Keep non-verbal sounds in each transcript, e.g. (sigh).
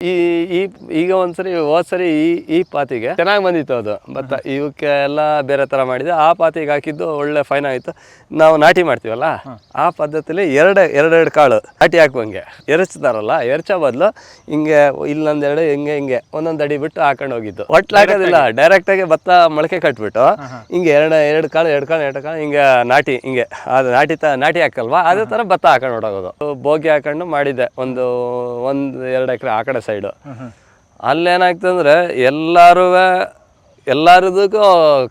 ಈ ಈ ಈಗ ಒಂದ್ಸರಿ ಹೋದ್ ಸರಿ ಈ ಈ ಪಾತಿಗೆ ಚೆನ್ನಾಗಿ ಬಂದಿತ್ತು ಅದು. ಭತ್ತ ಇವಕ್ಕೆ ಎಲ್ಲ ಬೇರೆ ತರ ಮಾಡಿದೆ. ಆ ಪಾತಿಗೆ ಹಾಕಿದ್ದು ಒಳ್ಳೆ ಫೈನ್ ಆಯಿತು. ನಾವು ನಾಟಿ ಮಾಡ್ತೀವಲ್ಲ? ಆ ಪದ್ಧತಿಲಿ ಎರಡು ಎರಡೆರಡು ಕಾಳು ನಾಟಿ ಹಾಕುವಂಗೆ ಎರಚ್ತಾರಲ್ಲ ಎರಚೋ ಬದಲು ಹಿಂಗೆ ಇಲ್ಲೊಂದೆರಡು ಹಿಂಗೆ ಹಿಂಗೆ ಒಂದೊಂದು ಅಡಿ ಬಿಟ್ಟು ಹಾಕೊಂಡು ಹೋಗಿದ್ದು. ಒಟ್ಲು ಹಾಕೋದಿಲ್ಲ ಡೈರೆಕ್ಟಾಗಿ ಭತ್ತ ಮೊಳಕೆ ಕಟ್ಬಿಟ್ಟು ಹಿಂಗೆ ಎರಡು ಎರಡು ಕಾಳು ಎರಡು ಕಾಳು ಎರಡು ಕಾಳು ಹಿಂಗೆ ನಾಟಿ ಹಿಂಗೆ ಅದು ನಾಟಿ ತ ನಾಟಿ ಹಾಕಲ್ವಾ? ಅದೇ ಥರ ಭತ್ತ ಹಾಕೊಂಡು ಹೊಡೋಗೋದು ಬೋಗಿ ಹಾಕೊಂಡು ಮಾಡಿದ್ದೆ. ಒಂದು ಒಂದು ಎರಡು ಎಕರೆ ಆ ಕಡೆ ಸೈಡು ಅಲ್ಲೇನಾಗ್ತದೆ ಅಂದರೆ ಎಲ್ಲರೂ ಎಲ್ಲರದಕ್ಕೂ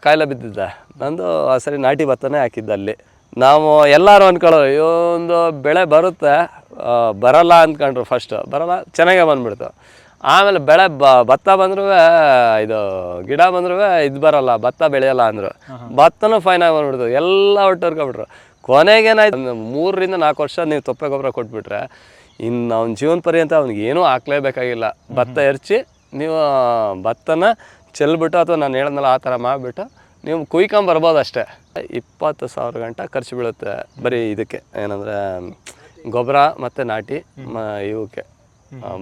ಕಾಯಿಲೆ ಬಿದ್ದಿದ್ದೆ ನಂದು ಆ ಸರಿ ನಾಟಿ ಭತ್ತನೇ ಹಾಕಿದ್ದೆ ಅಲ್ಲಿ. ನಾವು ಎಲ್ಲರೂ ಅಂದ್ಕೊಳ್ಳೋ ಅಯ್ಯೋ ಒಂದು ಬೆಳೆ ಬರುತ್ತೆ ಬರಲ್ಲ ಅಂದ್ಕೊಂಡ್ರು ಫಸ್ಟ್ ಬರಲ್ಲ ಚೆನ್ನಾಗೇ ಬಂದ್ಬಿಡ್ತು. ಆಮೇಲೆ ಬೆಳೆ ಬ ಭತ್ತ ಬಂದ್ರೂ ಇದು ಗಿಡ ಬಂದ್ರೂ ಇದು ಬರಲ್ಲ ಭತ್ತ ಬೆಳೆಯಲ್ಲ ಅಂದರು. ಭತ್ತನೂ ಫೈನಾಗಿ ಬಂದ್ಬಿಡ್ತು. ಎಲ್ಲ ಒಟ್ಟರ್ಕೊಬಿಟ್ರು ಕೊನೆಗೇನಾಯ್ತು ಮೂರರಿಂದ ನಾಲ್ಕು ವರ್ಷ ನೀವು ತೊಪ್ಪೆ ಗೊಬ್ಬರ ಕೊಟ್ಬಿಟ್ರೆ ಇನ್ನು ಅವ್ನ ಜೀವನ ಪರ್ಯಂತ ಅವ್ನಿಗೆ ಏನೂ ಹಾಕ್ಲೇಬೇಕಾಗಿಲ್ಲ. ಭತ್ತ ಎರಚಿ ನೀವು ಭತ್ತನ ಚೆಲ್ಬಿಟ್ಟು ಅಥವಾ ನಾನು ಹೇಳೋದಲ್ಲ ಆ ಥರ ಮಾಡಿಬಿಟ್ಟು ನೀವು ಕುಯ್ಕೊಂಬರ್ಬೋದು ಅಷ್ಟೇ ಇಪ್ಪತ್ತು ಸಾವಿರ ಗಂಟೆ ಖರ್ಚು ಬೀಳುತ್ತೆ ಬರೀ ಇದಕ್ಕೆ. ಏನಂದರೆ ಗೊಬ್ಬರ ಮತ್ತು ನಾಟಿ ಮ ಇವಕ್ಕೆ.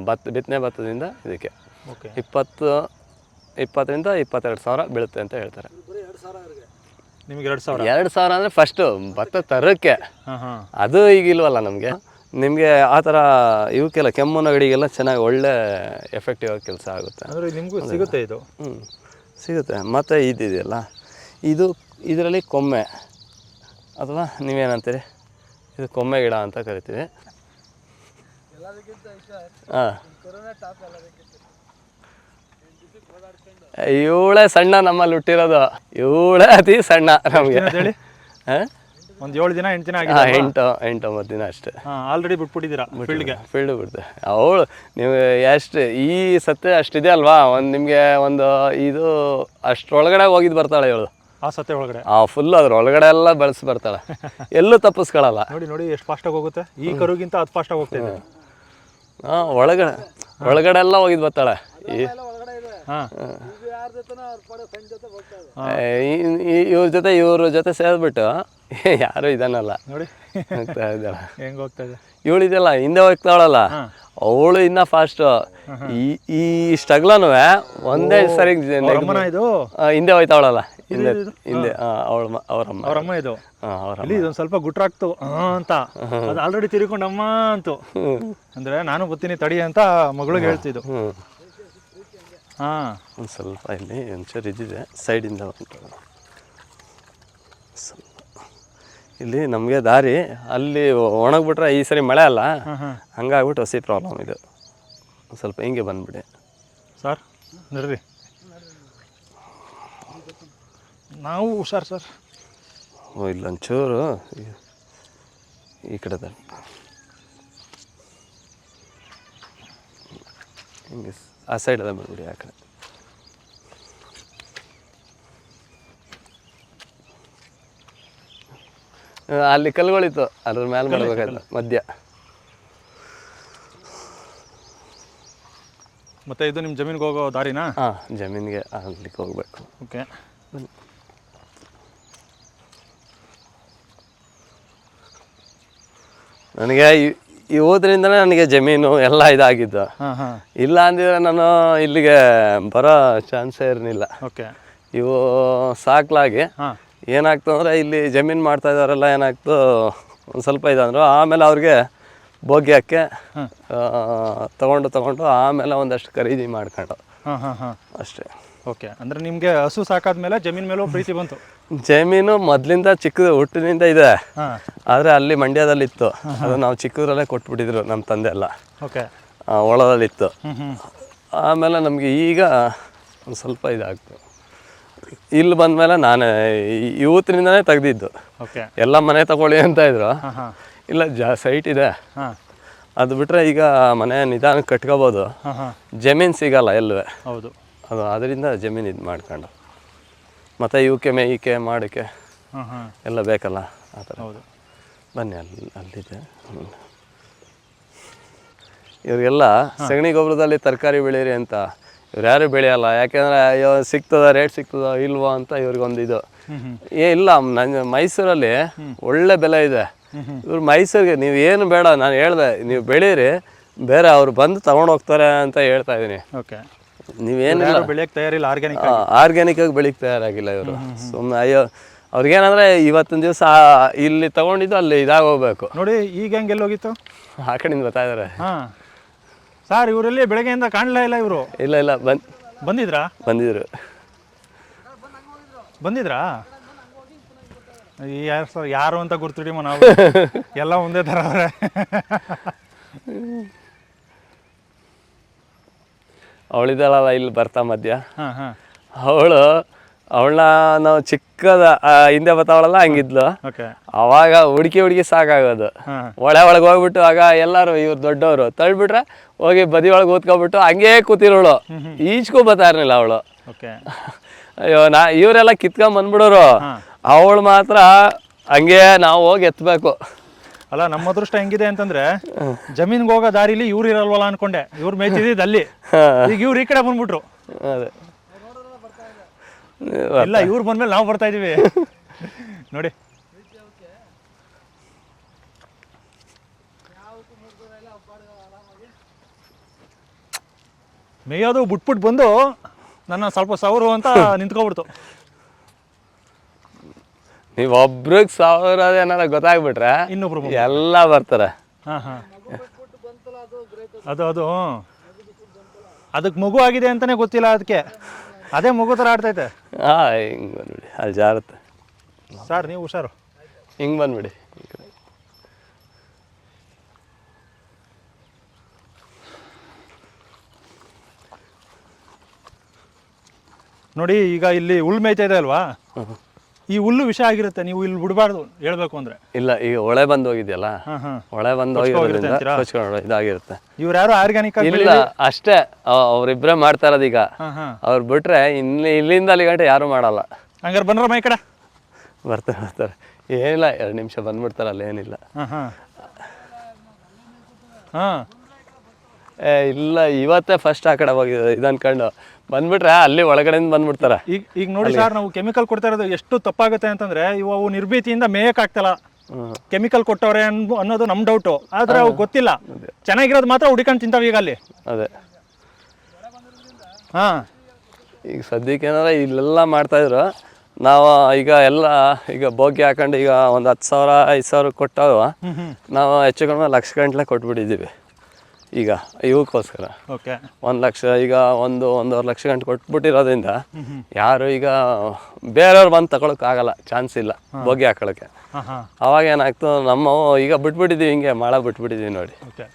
ಭತ್ತ ಬಿತ್ತನೆ ಭತ್ತದಿಂದ ಇದಕ್ಕೆ. ಓಕೆ. ಇಪ್ಪತ್ತು ಇಪ್ಪತ್ತರಿಂದ ಇಪ್ಪತ್ತೆರಡು ಸಾವಿರ ಬೀಳುತ್ತೆ ಅಂತ ಹೇಳ್ತಾರೆ. ನಿಮ್ಗೆ ಎರಡು ಸಾವಿರ? ಎರಡು ಸಾವಿರ ಅಂದರೆ ಫಸ್ಟು ಭತ್ತ ತರೋಕ್ಕೆ. ಹಾಂ ಹಾಂ. ಅದು ಈಗ ಇಲ್ವಲ್ಲ ನಮಗೆ? ನಿಮಗೆ ಆ ಥರ ಇವಕ್ಕೆಲ್ಲ ಕೆಮ್ಮು ನಗಡಿಗೆಲ್ಲ ಚೆನ್ನಾಗಿ ಒಳ್ಳೆ ಎಫೆಕ್ಟಿವ್ ಆಗಿ ಕೆಲಸ ಆಗುತ್ತೆ. ಅಂದರೆ ನಿಮಗೂ ಸಿಗುತ್ತೆ ಇದು? ಹ್ಞೂ ಸಿಗುತ್ತೆ. ಮತ್ತು ಇದಿದೆಯಲ್ಲ ಇದು ಇದರಲ್ಲಿ ಕೊಮ್ಮೆ. ಅಥವಾ ನೀವೇನಂತೀರಿ? ಇದು ಕೊಮ್ಮೆ ಗಿಡ ಅಂತ ಕರಿತೀವಿ. ಹಾಂ. ಇವಳೇ ಸಣ್ಣ ನಮ್ಮಲ್ಲಿ ಹುಟ್ಟಿರೋದು. ಇವಳೇ ಅತಿ ಸಣ್ಣ ನಮಗೆ. ಹೇಳಿ. ಹಾಂ? ಒಂದು ಏಳು ದಿನ ಎಂಟು ದಿನ ಹಾಂ ಆಗಿದೆ ಎಂಟು ಎಂಟು ಒಂಬತ್ತು ದಿನ ಅಷ್ಟೇ. ಆಲ್ರೆಡಿ ಬಿಟ್ಬಿಟ್ಟಿದ್ದೀರಾ ಫೀಲ್ಡ್ಗೆ ಫೀಲ್ಡ್ ಬಿಡ್ತೆ ಅವಳು ನೀವು ಎಷ್ಟು ಈ ಸತ್ಯ ಅಷ್ಟಿದೆ ಅಲ್ವಾ? ಒಂದು ನಿಮಗೆ ಒಂದು ಇದು ಅಷ್ಟರೊಳಗಡೆ ಹೋಗಿದ್ದು ಬರ್ತಾಳೆ ಇವಳು. ಆ ಸತ್ತೆ ಒಳಗಡೆ? ಆ ಫುಲ್ ಅದ್ರ ಒಳಗಡೆ ಎಲ್ಲ ಬೆಳೆಸಿ ಬರ್ತಾಳೆ. (laughs) ಎಲ್ಲೂ ತಪ್ಪಿಸ್ಕೊಳಲ್ಲ. ನೋಡಿ ನೋಡಿ ಎಷ್ಟು ಫಾಸ್ಟಾಗಿ ಹೋಗುತ್ತೆ? ಈ ಕರುಗಿಂತ ಅದು ಫಾಸ್ಟಾಗಿ ಹೋಗ್ತಾ ಇದೆ. ಹಾಂ ಒಳಗಡೆ ಒಳಗಡೆ ಎಲ್ಲ ಹೋಗಿದ್ದು ಬರ್ತಾಳೆ. ಈ ಹಾಂ. ಇವ್ರ ಜೊತೆ ಇವ್ರ ಜೊತೆ ಸೇರ್ಬಿಟ್ಟು (laughs) ಯಾರು ಇದನ್ನಲ್ಲ. ನೋಡಿ. ಹೋಗ್ತಾ ಇದ್ದಾಳ. ಹೆಂಗ್ ಹೋಗ್ತಾ ಇದೆ? ಇವಳು ಇದೆಯಲ್ಲ ಹಿಂದೆ ಹೋಗ್ತಾವಳಲ್ಲ ಅವಳು ಇನ್ನ ಫಾಸ್ಟ್ ಈ ಈ ಸ್ಟಗ್ಲನು ಒಂದೇ ಸರಿ ಹಿಂದೆ ಹೋಯ್ತಾವಳಲ್ಲ ಹಿಂದೆ ಹಿಂದೆ ಅವಳ ಅವರಮ್ಮ ಅವ್ರ ಇದು? ಇಲ್ಲಿ ಇದೊಂದು ಸ್ವಲ್ಪ ಗುಟ್ರಾಕ್ತು ಅಂತ. ಅದು ಆಲ್ರೆಡಿ ತಿರ್ಕೊಂಡು ಅಮ್ಮ ಅಂತು. ಅಂದ್ರೆ ನಾನು ಬರ್ತೀನಿ ತಡಿ ಅಂತ ಮಗಳಿಗೆ ಹೇಳ್ತಿದ್ದು. ಹಾ. ಒಂದು ಸ್ವಲ್ಪ ಇಲ್ಲಿ ಒಂಚೂರು ಇದಿದೆ ಸೈಡಿಂದ ಉಂಟು. ಸ್ವಲ್ಪ. ಇಲ್ಲಿ ನಮಗೆ ದಾರಿ ಅಲ್ಲಿ ಒಣಗ್ಬಿಟ್ರೆ ಈ ಸರಿ ಮಳೆ ಅಲ್ಲ ಹಂಗಾಗ್ಬಿಟ್ಟು ಹಸಿ ಪ್ರಾಬ್ಲಮ್ ಇದು. ಒಂದು ಸ್ವಲ್ಪ ಹಿಂಗೆ ಬಂದ್ಬಿಡಿ. ಸರ್ ನಡ್ರಿ. ನಾವು ಹುಷಾರು ಸರ್. ಓ ಇಲ್ಲೊಂಚೂರು ಈ- ಈ ಹಿಂಗೆ ಆ ಸೈಡ್ ಅದ ಬಿಡ್ಬಿಡಿ ಆ ಕಡೆ. ಅಲ್ಲಿ ಕಲ್ಗಳಿತ್ತು ಅದ್ರ ಮೇಲೆ ಮಾಡ್ಬೇಕಾಯ್ತು ಮಧ್ಯ. ಮತ್ತೆ ಇದು ನಿಮ್ಮ ಜಮೀನಿಗೆ ಹೋಗೋ ದಾರಿನಾ? ಹಾಂ ಜಮೀನಿಗೆ ಅಲ್ಲಿಗೆ ಹೋಗ್ಬೇಕು. ಓಕೆ. ನನಗೆ ಈ- ಈ ನನಗೆ ಜಮೀನು ಎಲ್ಲ ಇದಾಗಿದ್ದು. ಇಲ್ಲ ಅಂದಿದ್ರೆ ನಾನು ಇಲ್ಲಿಗೆ ಬರೋ ಚಾನ್ಸೇ ಇರಲಿಲ್ಲ. ಓಕೆ. ಇವು ಸಾಕ್ಲಾಗಿ ಏನಾಗ್ತು ಅಂದರೆ ಇಲ್ಲಿ ಜಮೀನು ಮಾಡ್ತಾ ಇದ್ದವರೆಲ್ಲ ಏನಾಗ್ತು ಒಂದು ಸ್ವಲ್ಪ ಇದಂದರು ಆಮೇಲೆ ಅವ್ರಿಗೆ ಭೋಗ್ಯಕ್ಕೆ ತಗೊಂಡು ತಗೊಂಡು ಆಮೇಲೆ ಒಂದಷ್ಟು ಖರೀದಿ ಮಾಡ್ಕೊಂಡು ಅಷ್ಟೇ. ಓಕೆ ಅಂದ್ರೆ ನಿಮಗೆ ಹಸು ಸಾಕಾದ್ಮೇಲೆ ಜಮೀನ್ ಮೇಲೂ ಪ್ರೀತಿ ಬಂತು? ಜಮೀನು ಮೊದಲಿಂದ ಚಿಕ್ಕದು ಹುಟ್ಟಿನಿಂದ ಇದೆ. ಆದ್ರೆ ಅಲ್ಲಿ ಮಂಡ್ಯದಲ್ಲಿತ್ತು. ಅದು ನಾವು ಚಿಕ್ಕದ್ರಲ್ಲೇ ಕೊಟ್ಬಿಟ್ಟಿದ್ರು ನಮ್ಮ ತಂದೆ ಎಲ್ಲ. ಓಕೆ. ಒಳದಲ್ಲಿತ್ತು ಆಮೇಲೆ ನಮಗೆ ಈಗ ಒಂದು ಸ್ವಲ್ಪ ಇದಾಗ್ತು. ಇಲ್ಲಿ ಬಂದಮೇಲೆ ನಾನೇ ಇವತ್ತಿನಿಂದನೇ ತೆಗ್ದಿದ್ದು. ಎಲ್ಲ ಮನೆ ತಗೊಳ್ಳಿ ಅಂತ ಇದ್ರು. ಇಲ್ಲ ಜಾ ಸೈಟ್ ಇದೆ. ಅದು ಬಿಟ್ಟರೆ ಈಗ ಮನೆ ನಿಧಾನಕ್ಕೆ ಕಟ್ಕೋಬೋದು. ಜಮೀನು ಸಿಗಲ್ಲ ಎಲ್ಲವೇ ಹೌದು. ಅದು ಅದರಿಂದ ಜಮೀನು ಇದು ಮಾಡ್ಕೊಂಡು. ಮತ್ತು ಇವಕ್ಕೆ ಮೇಯಿಕೆ ಮಾಡೋಕ್ಕೆ ಹಾಂ ಹಾಂ. ಎಲ್ಲ ಬೇಕಲ್ಲ ಆ ಥರ. ಹೌದು. ಬನ್ನಿ ಅಲ್ಲಿ ಅಲ್ಲಿದೆ. ಇವರಿಗೆಲ್ಲ ಸಗಣಿ ಗೊಬ್ಬರದಲ್ಲಿ ತರಕಾರಿ ಬೆಳೀರಿ ಅಂತ. ಇವ್ರು ಯಾರು ಬೆಳೆಯಲ್ಲ. ಯಾಕೆಂದರೆ ಅಯ್ಯೋ ಸಿಗ್ತದ ರೇಟ್ ಸಿಗ್ತದ ಇಲ್ವಾ ಅಂತ ಇವ್ರಿಗೊಂದು ಇದು. ಏ ಇಲ್ಲ ನನ್ನ ಮೈಸೂರಲ್ಲಿ ಒಳ್ಳೆ ಬೆಲೆ ಇದೆ. ಇವ್ರು ಮೈಸೂರಿಗೆ ನೀವು ಏನು ಬೇಡ ನಾನು ಹೇಳ್ದೆ ನೀವು ಬೆಳೀರಿ ಬೇರೆ ಅವ್ರು ಬಂದು ತಗೊಂಡು ಹೋಗ್ತಾರೆ ಅಂತ ಹೇಳ್ತಾ ಇದ್ದೀನಿ ಓಕೆ. ನೀವೇನಿಲ್ಲ. ಬೆಳೆಯಕ್ಕೆ ತಯಾರಿಲ್ಲ ಆರ್ಗ್ಯಾನಿಕ್ ಆರ್ಗ್ಯಾನಿಕ್ ಆಗಿ. ಬೆಳಿಕ್ ತಯಾರಾಗಿಲ್ಲ ಇವರು. ಸುಮ್ಮನೆ ಅಯ್ಯೋ ಅವ್ರಿಗೇನಂದ್ರೆ ಇವತ್ತಿನ ದಿವಸ ಇಲ್ಲಿ ತಗೊಂಡಿದ್ದು ಅಲ್ಲಿ ಇದಾಗ ಹೋಗ್ಬೇಕು. ನೋಡಿ ಈಗ ಹೆಂಗೆ ಎಲ್ಲೋಗಿತ್ತು ಆ ಕಡೆಯಿಂದ ಬರ್ತಾ ಇದಾರೆ. ಹಾಂ. ಸರ್ ಇವರಲ್ಲಿ ಬೆಳಗ್ಗೆಯಿಂದ ಕಾಣಲೇ ಇಲ್ಲ ಇವರು. ಇಲ್ಲ ಇಲ್ಲ ಬಂದ್ ಬಂದಿದ್ರಾ? ಬಂದಿದ್ರು. ಬಂದಿದ್ರಾ? ಯಾರು ಸರ್ ಯಾರು ಅಂತ ಗುರ್ತಿಡಿಮ ನಾವು. (laughs) ಎಲ್ಲ ಒಂದೇ ಥರ ಅವ್ರೆ. ಅವಳಿದ್ದಾಳಲ್ಲ ಇಲ್ಲಿ ಬರ್ತಾ ಮಧ್ಯ. ಅವಳು ಅವಳನ್ನ ನಾವು ಚಿಕ್ಕದ ಹಿಂದೆ ಬರ್ತಾವಳಲ್ಲ ಹಂಗಿದ್ಲು. ಅವಾಗ ಹುಡುಕಿ ಹುಡುಕಿ ಸಾಕಾಗೋದು. ಒಳೆ ಒಳಗೆ ಹೋಗ್ಬಿಟ್ಟು ಆಗ ಎಲ್ಲರೂ ಇವ್ರು ದೊಡ್ಡವರು ತಳ್ಬಿಟ್ರೆ ಹೋಗಿ ಬದಿ ಒಳಗೆ ಓದ್ಕೊಬಿಟ್ಟು ಹಂಗೇ ಕೂತಿರೋಳು. ಈಜ್ಕೂ ಬರ್ತಾ ಇರಲಿಲ್ಲ ಅವಳು. ಅಯ್ಯೋ ನಾ ಇವರೆಲ್ಲ ಕಿತ್ಕೊಂಡ್ ಬಂದ್ಬಿಡೋರು. ಅವಳು ಮಾತ್ರ ಹಂಗೆ ನಾವು ಹೋಗಿ ಎತ್ತಬೇಕು ಅಲ್ಲ ನಮ್ಮ ಅದೃಷ್ಟ ಹೆಂಗಿದೆ ಅಂತಂದ್ರೆ ಜಮೀನ್ಗೆ ಹೋಗೋ ದಾರಿಲಿ ಇವ್ರು ಇರಲ್ವಲ್ಲ ಅನ್ಕೊಂಡೆ. ಇವ್ರು ಮೇಯ್ತಿದ್ದು ಅಲ್ಲಿ. ಈಗ ಇವ್ರು ಈ ಕಡೆ ಬಂದ್ಬಿಟ್ರು. ಅದೇ. ಇಲ್ಲ ಇವ್ರು ಬಂದ್ಮೇಲೆ ನಾವು ಬರ್ತಾ ಇದೀವಿ. ನೋಡಿ. ಮೇಯೋದು ಬಿಟ್ಬಿಟ್ಟು ಬಂದು ನನ್ನ ಸ್ವಲ್ಪ ಸವರು ಅಂತ ನಿಂತ್ಕೊಬಿಡ್ತು. ನೀವು ಒಬ್ರಿಗೆ ಸಾವಿರ ಏನಾರ ಗೊತ್ತಾಗ್ಬಿಟ್ರೆ ಇನ್ನೊಬ್ರು ಎಲ್ಲ ಬರ್ತಾರೆ. ಹಾಂ ಹಾಂ. ಅದು ಅದು ಅದಕ್ಕೆ ಮಗು ಆಗಿದೆ ಅಂತಾನೆ ಗೊತ್ತಿಲ್ಲ ಅದಕ್ಕೆ. ಅದೇ ಮಗು ಥರ ಆಡ್ತೈತೆ ಹಾಂ ಹಿಂಗೆ ಬಂದ್ಬಿಡಿ. ಅಲ್ಲಿ ಜಾರುತ್ತೆ. ಸರ್ ನೀವು ಹುಷಾರು. ಹಿಂಗೆ ಬಂದ್ಬಿಡಿ. ನೋಡಿ ಈಗ ಇಲ್ಲಿ ಉಳ್ಮೆ ಮೇಯ್ತಾ ಇದೆ ಅಲ್ವಾ? ಈ ಹುಲ್ಲು ವಿಷ ಆಗಿರುತ್ತೆ ನೀವು ಇಲ್ಲಿ ಬಿಡಬಾರ್ದು ಹೇಳ್ಬೇಕು ಅಂದ್ರೆ. ಇಲ್ಲ ಈಗ ಹೊಳೆ ಬಂದು ಹೋಗಿದೆಯಲ್ಲ? ಹೊಳೆ ಬಂದು ಹೋಗಿರೋದ್ರಿಂದ? ಕೊಚ್ಕೊಂಡು ಇದಾಗಿರುತ್ತೆ. ಇವ್ರು ಯಾರು ಆರ್ಗ್ಯಾನಿಕ್ ಇಲ್ಲ ಅಷ್ಟೇ ಅವ್ರಿಬ್ರೆ ಮಾಡ್ತಾ ಇರೋದು ಈಗ. ಅವ್ರ ಬಿಟ್ರೆ ಇಲ್ಲಿ ಇಲ್ಲಿಂದ ಅಲ್ಲಿ ಗಂಟೆ ಯಾರು ಮಾಡಲ್ಲ. ಹಂಗಾರೆ ಬಂದ್ರ ಮೈ ಕಡೆ. ಬರ್ತಾರೆ ಬರ್ತಾರೆ. ಏನಿಲ್ಲ ಎರಡು ನಿಮಿಷ ಬಂದ್ಬಿಡ್ತಾರಲ್ಲ ಅಲ್ಲಿ ಏನಿಲ್ಲ ಹಾಂ. ಏ ಇಲ್ಲ ಇವತ್ತೇ ಫಸ್ಟ್ ಆ ಕಡೆ ಹೋಗಿ ಇದು ಅನ್ಕೊಂಡು ಬಂದ್ಬಿಟ್ರೆ ಅಲ್ಲಿ ಒಳಗಡೆಯಿಂದ ಬಂದ್ಬಿಡ್ತಾರೆ. ಈಗ ಈಗ ನೋಡಿ ಸರ್ ನಾವು ಕೆಮಿಕಲ್ ಕೊಡ್ತಾ ಇರೋದು ಎಷ್ಟು ತಪ್ಪಾಗುತ್ತೆ ಅಂತಂದ್ರೆ ಇವು ಅವು ನಿರ್ಭೀತಿಯಿಂದ ಮೇಯಕ್ ಆಗ್ತಲ್ಲ. ಕೆಮಿಕಲ್ ಕೊಟ್ಟವ್ರೆ ಅನ್ನೋದು ನಮ್ ಡೌಟು ಆದ್ರೆ ಅವು ಗೊತ್ತಿಲ್ಲ. ಚೆನ್ನಾಗಿರೋದು ಮಾತ್ರ ಹುಡ್ಕೊಂಡು ತಿಂತಾವ ಈಗ ಅಲ್ಲಿ. ಅದೇ. ಹಾ. ಈಗ ಸದ್ಯಕ್ಕೆ ಏನಾರ ಇಲ್ಲೆಲ್ಲ ಮಾಡ್ತಾಯಿದ್ರು ನಾವು ಈಗ ಎಲ್ಲ ಈಗ ಬೋಗಿ ಹಾಕೊಂಡು ಈಗ ಒಂದು ಹತ್ತು ಸಾವಿರ ಐದು ಸಾವಿರ ಕೊಟ್ಟಾವ ನಾವು ಹೆಚ್ಚು ಕಡಿಮೆ ಲಕ್ಷ ಗಂಟ್ಲೆ ಕೊಟ್ಬಿಟ್ಟಿದ್ದೀವಿ. ಈಗ ಇವಕ್ಕೋಸ್ಕರ ಓಕೆ. ಒಂದು ಲಕ್ಷ ಈಗ ಒಂದು ಒಂದೂವರೆ ಲಕ್ಷ ಗಂಟೆ ಕೊಟ್ಬಿಟ್ಟಿರೋದ್ರಿಂದ ಯಾರು ಈಗ ಬೇರೆಯವ್ರು ಬಂದು ತಗೊಳಕ್ಕಾಗಲ್ಲ ಚಾನ್ಸ್ ಇಲ್ಲ ಬೋಗಿ ಹಾಕೊಳ್ಳೋಕ್ಕೆ ಹಾ ಹಾ. ಅವಾಗ ಏನಾಗ್ತು ನಮ್ಮ ಈಗ ಬಿಟ್ಬಿಟ್ಟಿದ್ದೀವಿ ಹಿಂಗೆ ಮಳೆ ಬಿಟ್ಬಿಟ್ಟಿದ್ದೀವಿ ನೋಡಿ. ಓಕೆ.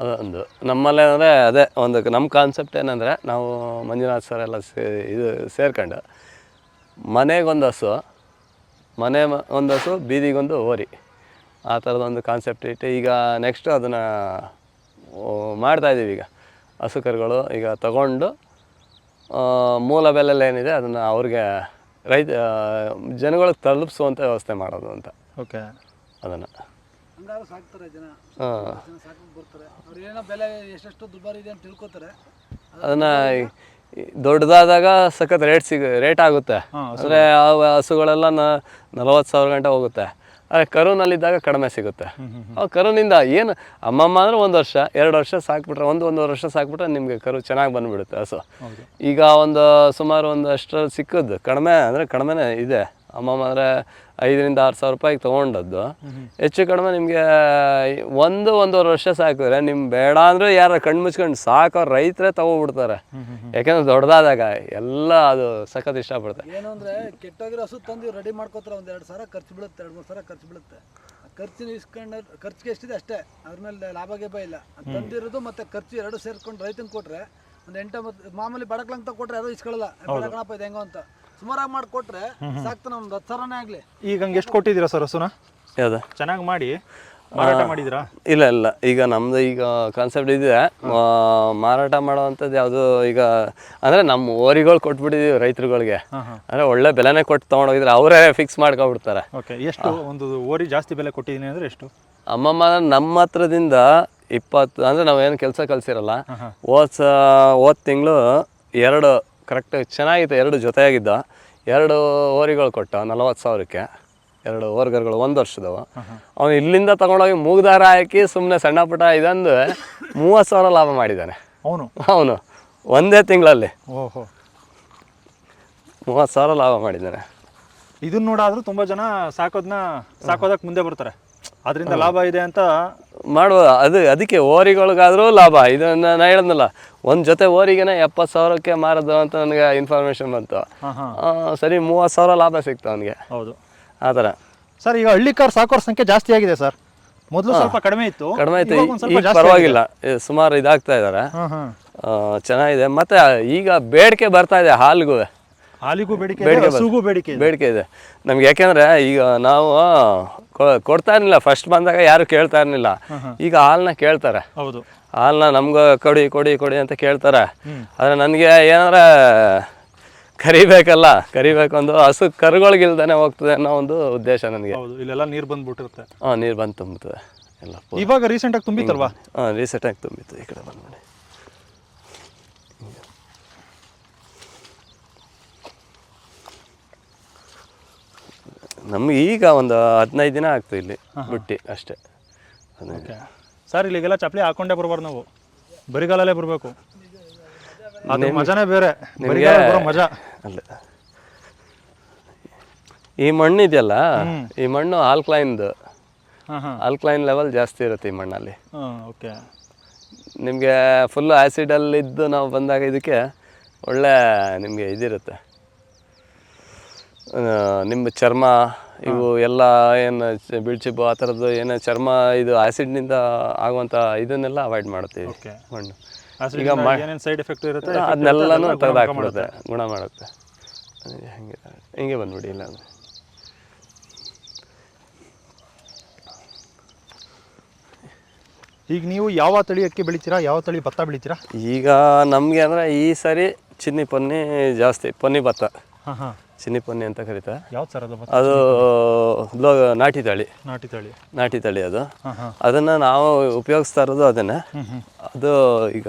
ಅದೊಂದು. ನಮ್ಮಲ್ಲಿ ಅಂದರೆ ಅದೇ ಒಂದು ನಮ್ಮ ಕಾನ್ಸೆಪ್ಟ್ ಏನಂದರೆ ನಾವು ಮಂಜುನಾಥ್ ಸರ್ ಎಲ್ಲ ಸೇ ಇದು ಸೇರ್ಕೊಂಡು ಮನೆಗೊಂದು ಹಸು ಮನೆ ಮ- ಒಂದು ಹಸು ಬೀದಿಗೊಂದು ಓರಿ. ಆ ಥರದ ಒಂದು ಕಾನ್ಸೆಪ್ಟ್ ಇಟ್ಟು ಈಗ ನೆಕ್ಸ್ಟ್ ಅದನ್ನು ಮಾಡ್ತಾಯಿದ್ದೀವಿ ಈಗ. ಹಸು ಕರುಗಳು ಈಗ ತಗೊಂಡು ಮೂಲ ಬೆಲೆಲ್ಲ ಏನಿದೆ ಅದನ್ನು ಅವ್ರಿಗೆ ರೈತ ಜನಗಳಿಗೆ ತಲುಪಿಸುವಂಥ ವ್ಯವಸ್ಥೆ ಮಾಡೋದು ಅಂತ. ಓಕೆ. ಅದನ್ನು. ಹಂಗಾರು ಸಾಕ್ತಾರೆ ಜನ. ಹಾಂ. ಜನ ಸಾಕಕ್ಕೆ ಬರ್ತಾರೆ. ಅವ್ರು ಬೆಲೆ ಎಷ್ಟೆಷ್ಟು ದುಬಾರಿ ಇದೆ ಅಂತ ತಿಳ್ಕೊತಾರೆ. ಅದನ್ನ ದೊಡ್ಡದಾದಾಗ ಸಖತ್ ರೇಟ್ ಸಿಗ ರೇಟ್ ಆಗುತ್ತೆ. ಅಂದರೆ ಆ ಹಸುಗಳೆಲ್ಲ ನ ನಲವತ್ತು ಸಾವಿರ ಗಂಟೆ ಹೋಗುತ್ತೆ. ಆದರೆ ಕರುನಲ್ಲಿದ್ದಾಗ ಕಡಿಮೆ ಸಿಗುತ್ತೆ. ಆ ಕರುನಿಂದ ಏನು ಅಮ್ಮಮ್ಮ ಅಂದ್ರೆ ಒಂದು ವರ್ಷ ಎರಡು ವರ್ಷ ಸಾಕ್ಬಿಟ್ರೆ ಒಂದು ಒಂದೂವರೆ ವರ್ಷ ಸಾಕ್ಬಿಟ್ರೆ ನಿಮಗೆ ಕರು ಚೆನ್ನಾಗಿ ಬಂದುಬಿಡುತ್ತೆ ಹಸು. ಈಗ ಒಂದು ಸುಮಾರು ಒಂದು ಅಷ್ಟರಲ್ಲಿ ಸಿಕ್ಕದ್ದು ಕಡಿಮೆ ಅಂದರೆ ಕಡಿಮೆನೇ ಇದೆ. ಅಮ್ಮಮ್ಮ ಅಂದರೆ ಐದರಿಂದ ಆರು ಸಾವಿರ ರೂಪಾಯಿಗೆ ತೊಗೊಂಡದ್ದು. ಹೆಚ್ಚು ಕಡಿಮೆ ನಿಮಗೆ ಒಂದು ಒಂದೂವರೆ ವರ್ಷ ಸಾಕಿದ್ರೆ ನಿಮ್ಮ ಬೇಡ ಅಂದರೆ ಯಾರು ಕಣ್ಣು ಮುಚ್ಕೊಂಡು ಸಾಕೋ ರೈತರೇ ತಗೋಬಿಡ್ತಾರೆ ಯಾಕೆಂದ್ರೆ ದೊಡ್ಡದಾದಾಗ ಎಲ್ಲ ಅದು ಸಖತ್ ಇಷ್ಟಪಡ್ತಾರೆ ಏನು ಅಂದರೆ ಕೆಟ್ಟೋಗಿರೋ ಹಸು ತಂದು ರೆಡಿ ಮಾಡ್ಕೋತಾರೆ ಒಂದು ಎರಡು ಸಾವಿರ ಖರ್ಚು ಬೀಳುತ್ತೆ ಎರಡು ಮೂರು ಸಾವಿರ ಖರ್ಚು ಬೀಳುತ್ತೆ. ಖರ್ಚಿನ ಇಸ್ಕೊಂಡು ಖರ್ಚಿಗೆ ಎಷ್ಟಿದೆ ಅಷ್ಟೇ ಅದ್ರ ಮೇಲೆ ಲಾಭ ಗೀಭ ಇಲ್ಲ. ತಂದಿರೋದು ಮತ್ತೆ ಖರ್ಚು ಎರಡು ಸೇರ್ಕೊಂಡು ರೈತನ್ ಕೊಟ್ರೆ ಒಂದು ಎಂಟ ಮಾಮೂಲಿ ಬಡಕ್ಲಂಗ್ ಕೊಟ್ರೆ ಯಾರು ಇಸ್ಕೊಳ್ಳಲ್ಲ. ಬಡಕಣಪ್ಪ ಇದೆ ಹೆಂಗೋ ಅಂತ. ಸುಮಾರಾಗಿ ಮಾಡಿ ಕೊಟ್ರೆ ಸಾಕ್ತಾನೆ ಒಂದು ಹತ್ತು ಸಾವಿರನೇ ಆಗಲಿ. ಈಗ ಹಂಗೆ ಎಷ್ಟು ಕೊಟ್ಟಿದ್ದೀರಾ ಸರ್ ಹಸುನ? ಯಾವುದು? ಚೆನ್ನಾಗಿ ಮಾಡಿ ಮಾರಾಟ ಮಾಡಿದ್ದೀರಾ? ಇಲ್ಲ ಇಲ್ಲ. ಈಗ ನಮ್ದು ಈಗ ಕಾನ್ಸೆಪ್ಟ್ ಇದೆ. ಮಾರಾಟ ಮಾಡುವಂಥದ್ದು ಯಾವುದು ಈಗ ಅಂದರೆ ನಮ್ಮ ಓರಿಗಳು ಕೊಟ್ಬಿಟ್ಟಿದ್ದೀವಿ ರೈತರುಗಳಿಗೆ. ಅಂದ್ರೆ ಒಳ್ಳೆ ಬೆಲೆನೇ ಕೊಟ್ಟು ತೊಗೊಂಡೋಗಿದ್ರೆ ಅವರೇ ಫಿಕ್ಸ್ ಮಾಡ್ಕೊಬಿಡ್ತಾರೆ. ಓಕೆ ಎಷ್ಟು? ಒಂದು ಓರಿ ಜಾಸ್ತಿ ಬೆಲೆ ಕೊಟ್ಟಿದ್ದೀನಿ ಅಂದರೆ ಎಷ್ಟು? ಅಮ್ಮಮ್ಮ ನಮ್ಮ ಹತ್ರದಿಂದ ಇಪ್ಪತ್ತು ಅಂದರೆ ನಾವೇನು ಕೆಲಸ ಕಲಿಸಿರಲ್ಲ ಹೋದ ಸ ಹೋದ ತಿಂಗಳು ಎರಡು ಕರೆಕ್ಟ್ ಚೆನ್ನಾಗಿತ್ತು ಎರಡು ಜೊತೆಯಾಗಿದ್ದ. ಎರಡು ಓರಿಗಳು ಕೊಟ್ಟ. ನಲವತ್ತು ಸಾವಿರಕ್ಕೆ. ಎರಡು ಓರ್ಗರ್ಗಳು ಒಂದು ವರ್ಷದವ. ಅವನು ಇಲ್ಲಿಂದ ತಗೊಂಡೋಗಿ ಮೂಗ್ದಾರ ಹಾಕಿ ಸುಮ್ಮನೆ ಸಣ್ಣ ಪುಟ್ಟ ಇದಂದು ಮೂವತ್ತು ಸಾವಿರ ಲಾಭ ಮಾಡಿದ್ದಾನೆ. ಅವನು? ಅವನು. ಒಂದೇ ತಿಂಗಳಲ್ಲಿ. ಓಹೋ. ಮೂವತ್ತು ಸಾವಿರ ಲಾಭ ಮಾಡಿದ್ದಾನೆ. ಇದನ್ನ ನೋಡಾದ್ರೂ ತುಂಬ ಜನ ಸಾಕೋದನ್ನ ಸಾಕೋದಕ್ಕೆ ಮುಂದೆ ಬರ್ತಾರೆ. ಅದರಿಂದ ಲಾಭ ಇದೆ ಅಂತ ಮಾಡುವ ಅದು ಅದಕ್ಕೆ ಓರಿಗಳಿಗಾದರೂ ಲಾಭ. ಇದನ್ನ ನಾನು ಹೇಳಿದ್ನಲ್ಲ ಒಂದು ಜೊತೆ ಓರಿಗೆನೆ ಎಪ್ಪತ್ತು ಸಾವಿರಕ್ಕೆ ಮಾರೋದು ಅಂತ ನನಗೆ ಇನ್ಫಾರ್ಮೇಷನ್ ಬಂತು. ಸರಿ ಮೂವತ್ತು ಸಾವಿರ ಲಾಭ ಸಿಕ್ತು ಅವನಿಗೆ. ಹೌದು. ಆ ಥರ. ಸರ್ ಈಗ ಹಳ್ಳಿ ಕಾರ್ ಸಾಕೋರ್ ಸಂಖ್ಯೆ ಜಾಸ್ತಿ ಆಗಿದೆ ಸರ್. ಮೊದಲು ಸ್ವಲ್ಪ ಕಡಿಮೆ ಇತ್ತು. ಕಡಿಮೆ ಇತ್ತು ಈಗ ಪರವಾಗಿಲ್ಲ. ಸುಮಾರು ಇದಾಗ್ತಾ ಇದ್ದಾರೆ ಚೆನ್ನಾಗಿದೆ. ಮತ್ತೆ ಈಗ ಬೇಡಿಕೆ ಬರ್ತಾ ಇದೆ ಹಾಲಿಗೂ. ಹಾಲಿಗೂ ಬೇಡಿಕೆ ಬೇಡಿಕೆ ಇದೆ, ಬೇಡಿಕೆ ಇದೆ. ನಮ್ಗೆ ಯಾಕೆಂದ್ರೆ ಈಗ ನಾವು ಕೊಡ್ತಾ ಇರಲಿಲ್ಲ ಫಸ್ಟ್ ಬಂದಾಗ ಯಾರು ಕೇಳ್ತಾ ಇರಲಿಲ್ಲ ಈಗ ಹಾಲನ್ನ ಕೇಳ್ತಾರೆ. ಹೌದು. ಹಾಲನ್ನ ನಮ್ಗೆ ಕೊಡಿ ಕೊಡಿ ಕೊಡಿ ಅಂತ ಕೇಳ್ತಾರೆ. ಆದರೆ ನನಗೆ ಏನಾರ ಕರಿಬೇಕಲ್ಲ ಕರಿಬೇಕು ಒಂದು ಹಸು ಕರುಗಳಿಗಿಲ್ದಾನೆ ಹೋಗ್ತದೆ ಅನ್ನೋ ಒಂದು ಉದ್ದೇಶ ನನಗೆ. ಹೌದು ಇಲ್ಲೆಲ್ಲ ನೀರು ಬಂದ್ಬಿಟ್ಟಿರುತ್ತೆ. ಹಾಂ ನೀರು ಬಂದು ತುಂಬುತ್ತದೆ ಎಲ್ಲ ಇವಾಗ ರೀಸೆಂಟಾಗಿ ತುಂಬಿತ್ತಲ್ವಾ? ಹಾಂ ರೀಸೆಂಟಾಗಿ ತುಂಬಿತ್ತು ಈ ಕಡೆ ಬಂದ್ಬಿಡಿ ನಮ್ಗೆ ಈಗ ಒಂದು ಹದಿನೈದು ದಿನ ಆಗ್ತು ಇಲ್ಲಿ ಬಿಟ್ಟು ಅಷ್ಟೇ. ಓಕೆ. ಸರ್ ಇಲ್ಲಿಗೆಲ್ಲ ಚಪ್ಪಲಿ ಹಾಕೊಂಡೇ ಬರ್ಬಾರ್ದು ನಾವು. ಬರಿಗಾಲಲ್ಲೇ ಬರಬೇಕು. ಅದು ಮಜಾನೇ ಬೇರೆ. ಬರಿಗಾಲ ಬರೋ ಮಜಾ. ಅಲ್ಲ. ಈ ಮಣ್ಣು ಇದೆಯಲ್ಲ ಈ ಮಣ್ಣು ಆಲ್ಕ್ಲೈನ್ದು. ಆಲ್ಕ್ಲೈನ್ ಲೆವೆಲ್ ಜಾಸ್ತಿ ಇರುತ್ತೆ ಈ ಮಣ್ಣಲ್ಲಿ. ಓಕೆ. ನಿಮಗೆ ಫುಲ್ಲು ಆ್ಯಸಿಡಲ್ಲಿದ್ದು ನಾವು ಬಂದಾಗ ಇದಕ್ಕೆ ಒಳ್ಳೆ ನಿಮಗೆ ಇದಿರುತ್ತೆ. ನಿಮ್ಮ ಚರ್ಮ ಇವು ಎಲ್ಲ ಏನು ಬಿಳ್ ಬಿಳ್ಚಿಬ್ಬು ಆ ಥರದ್ದು ಏನೋ ಚರ್ಮ ಇದು ಆ್ಯಸಿಡ್ನಿಂದ ಆಗುವಂಥ ಇದನ್ನೆಲ್ಲ ಅವಾಯ್ಡ್ ಮಾಡ್ತೀವಿ ಮಣ್ಣು ಈಗ ಸೈಡ್ ಎಫೆಕ್ಟ್ ಇರುತ್ತೆ ಅದನ್ನೆಲ್ಲನೂ ತೆಗೆದಾಕ್ಬಿಡುತ್ತೆ ಗುಣ ಮಾಡುತ್ತೆ. ಹಂಗೆ ಹಿಂಗೆ ಬಂದ್ಬಿಡಿ ಇಲ್ಲ ಅಂದರೆ ಈಗ ನೀವು ಯಾವ ತಳಿ ಅಕ್ಕಿ ಬೆಳಿತೀರಾ ಯಾವ ತಳಿ ಭತ್ತ ಬೆಳಿತೀರಾ? ಈಗ ನಮಗೆ ಅಂದರೆ ಈ ಸರಿ ಚಿನ್ನಿ ಪೊನ್ನಿ ಜಾಸ್ತಿ ಪೊನ್ನಿ ಭತ್ತ. ಹಾಂ ಹಾಂ. ಚಿನ್ನಿ ಪೊನ್ನಿ ಅಂತ ಕರೀತಾರೆ ಯಾವ ಸರ್ ಅದು ನಾಟಿ ತಳಿ. ನಾಟಿ ತಳಿ. ನಾಟಿ ತಳಿ ಅದು. ಅದನ್ನು ನಾವು ಉಪಯೋಗಿಸ್ತಾ ಇರೋದು ಅದನ್ನೇ. ಅದು ಈಗ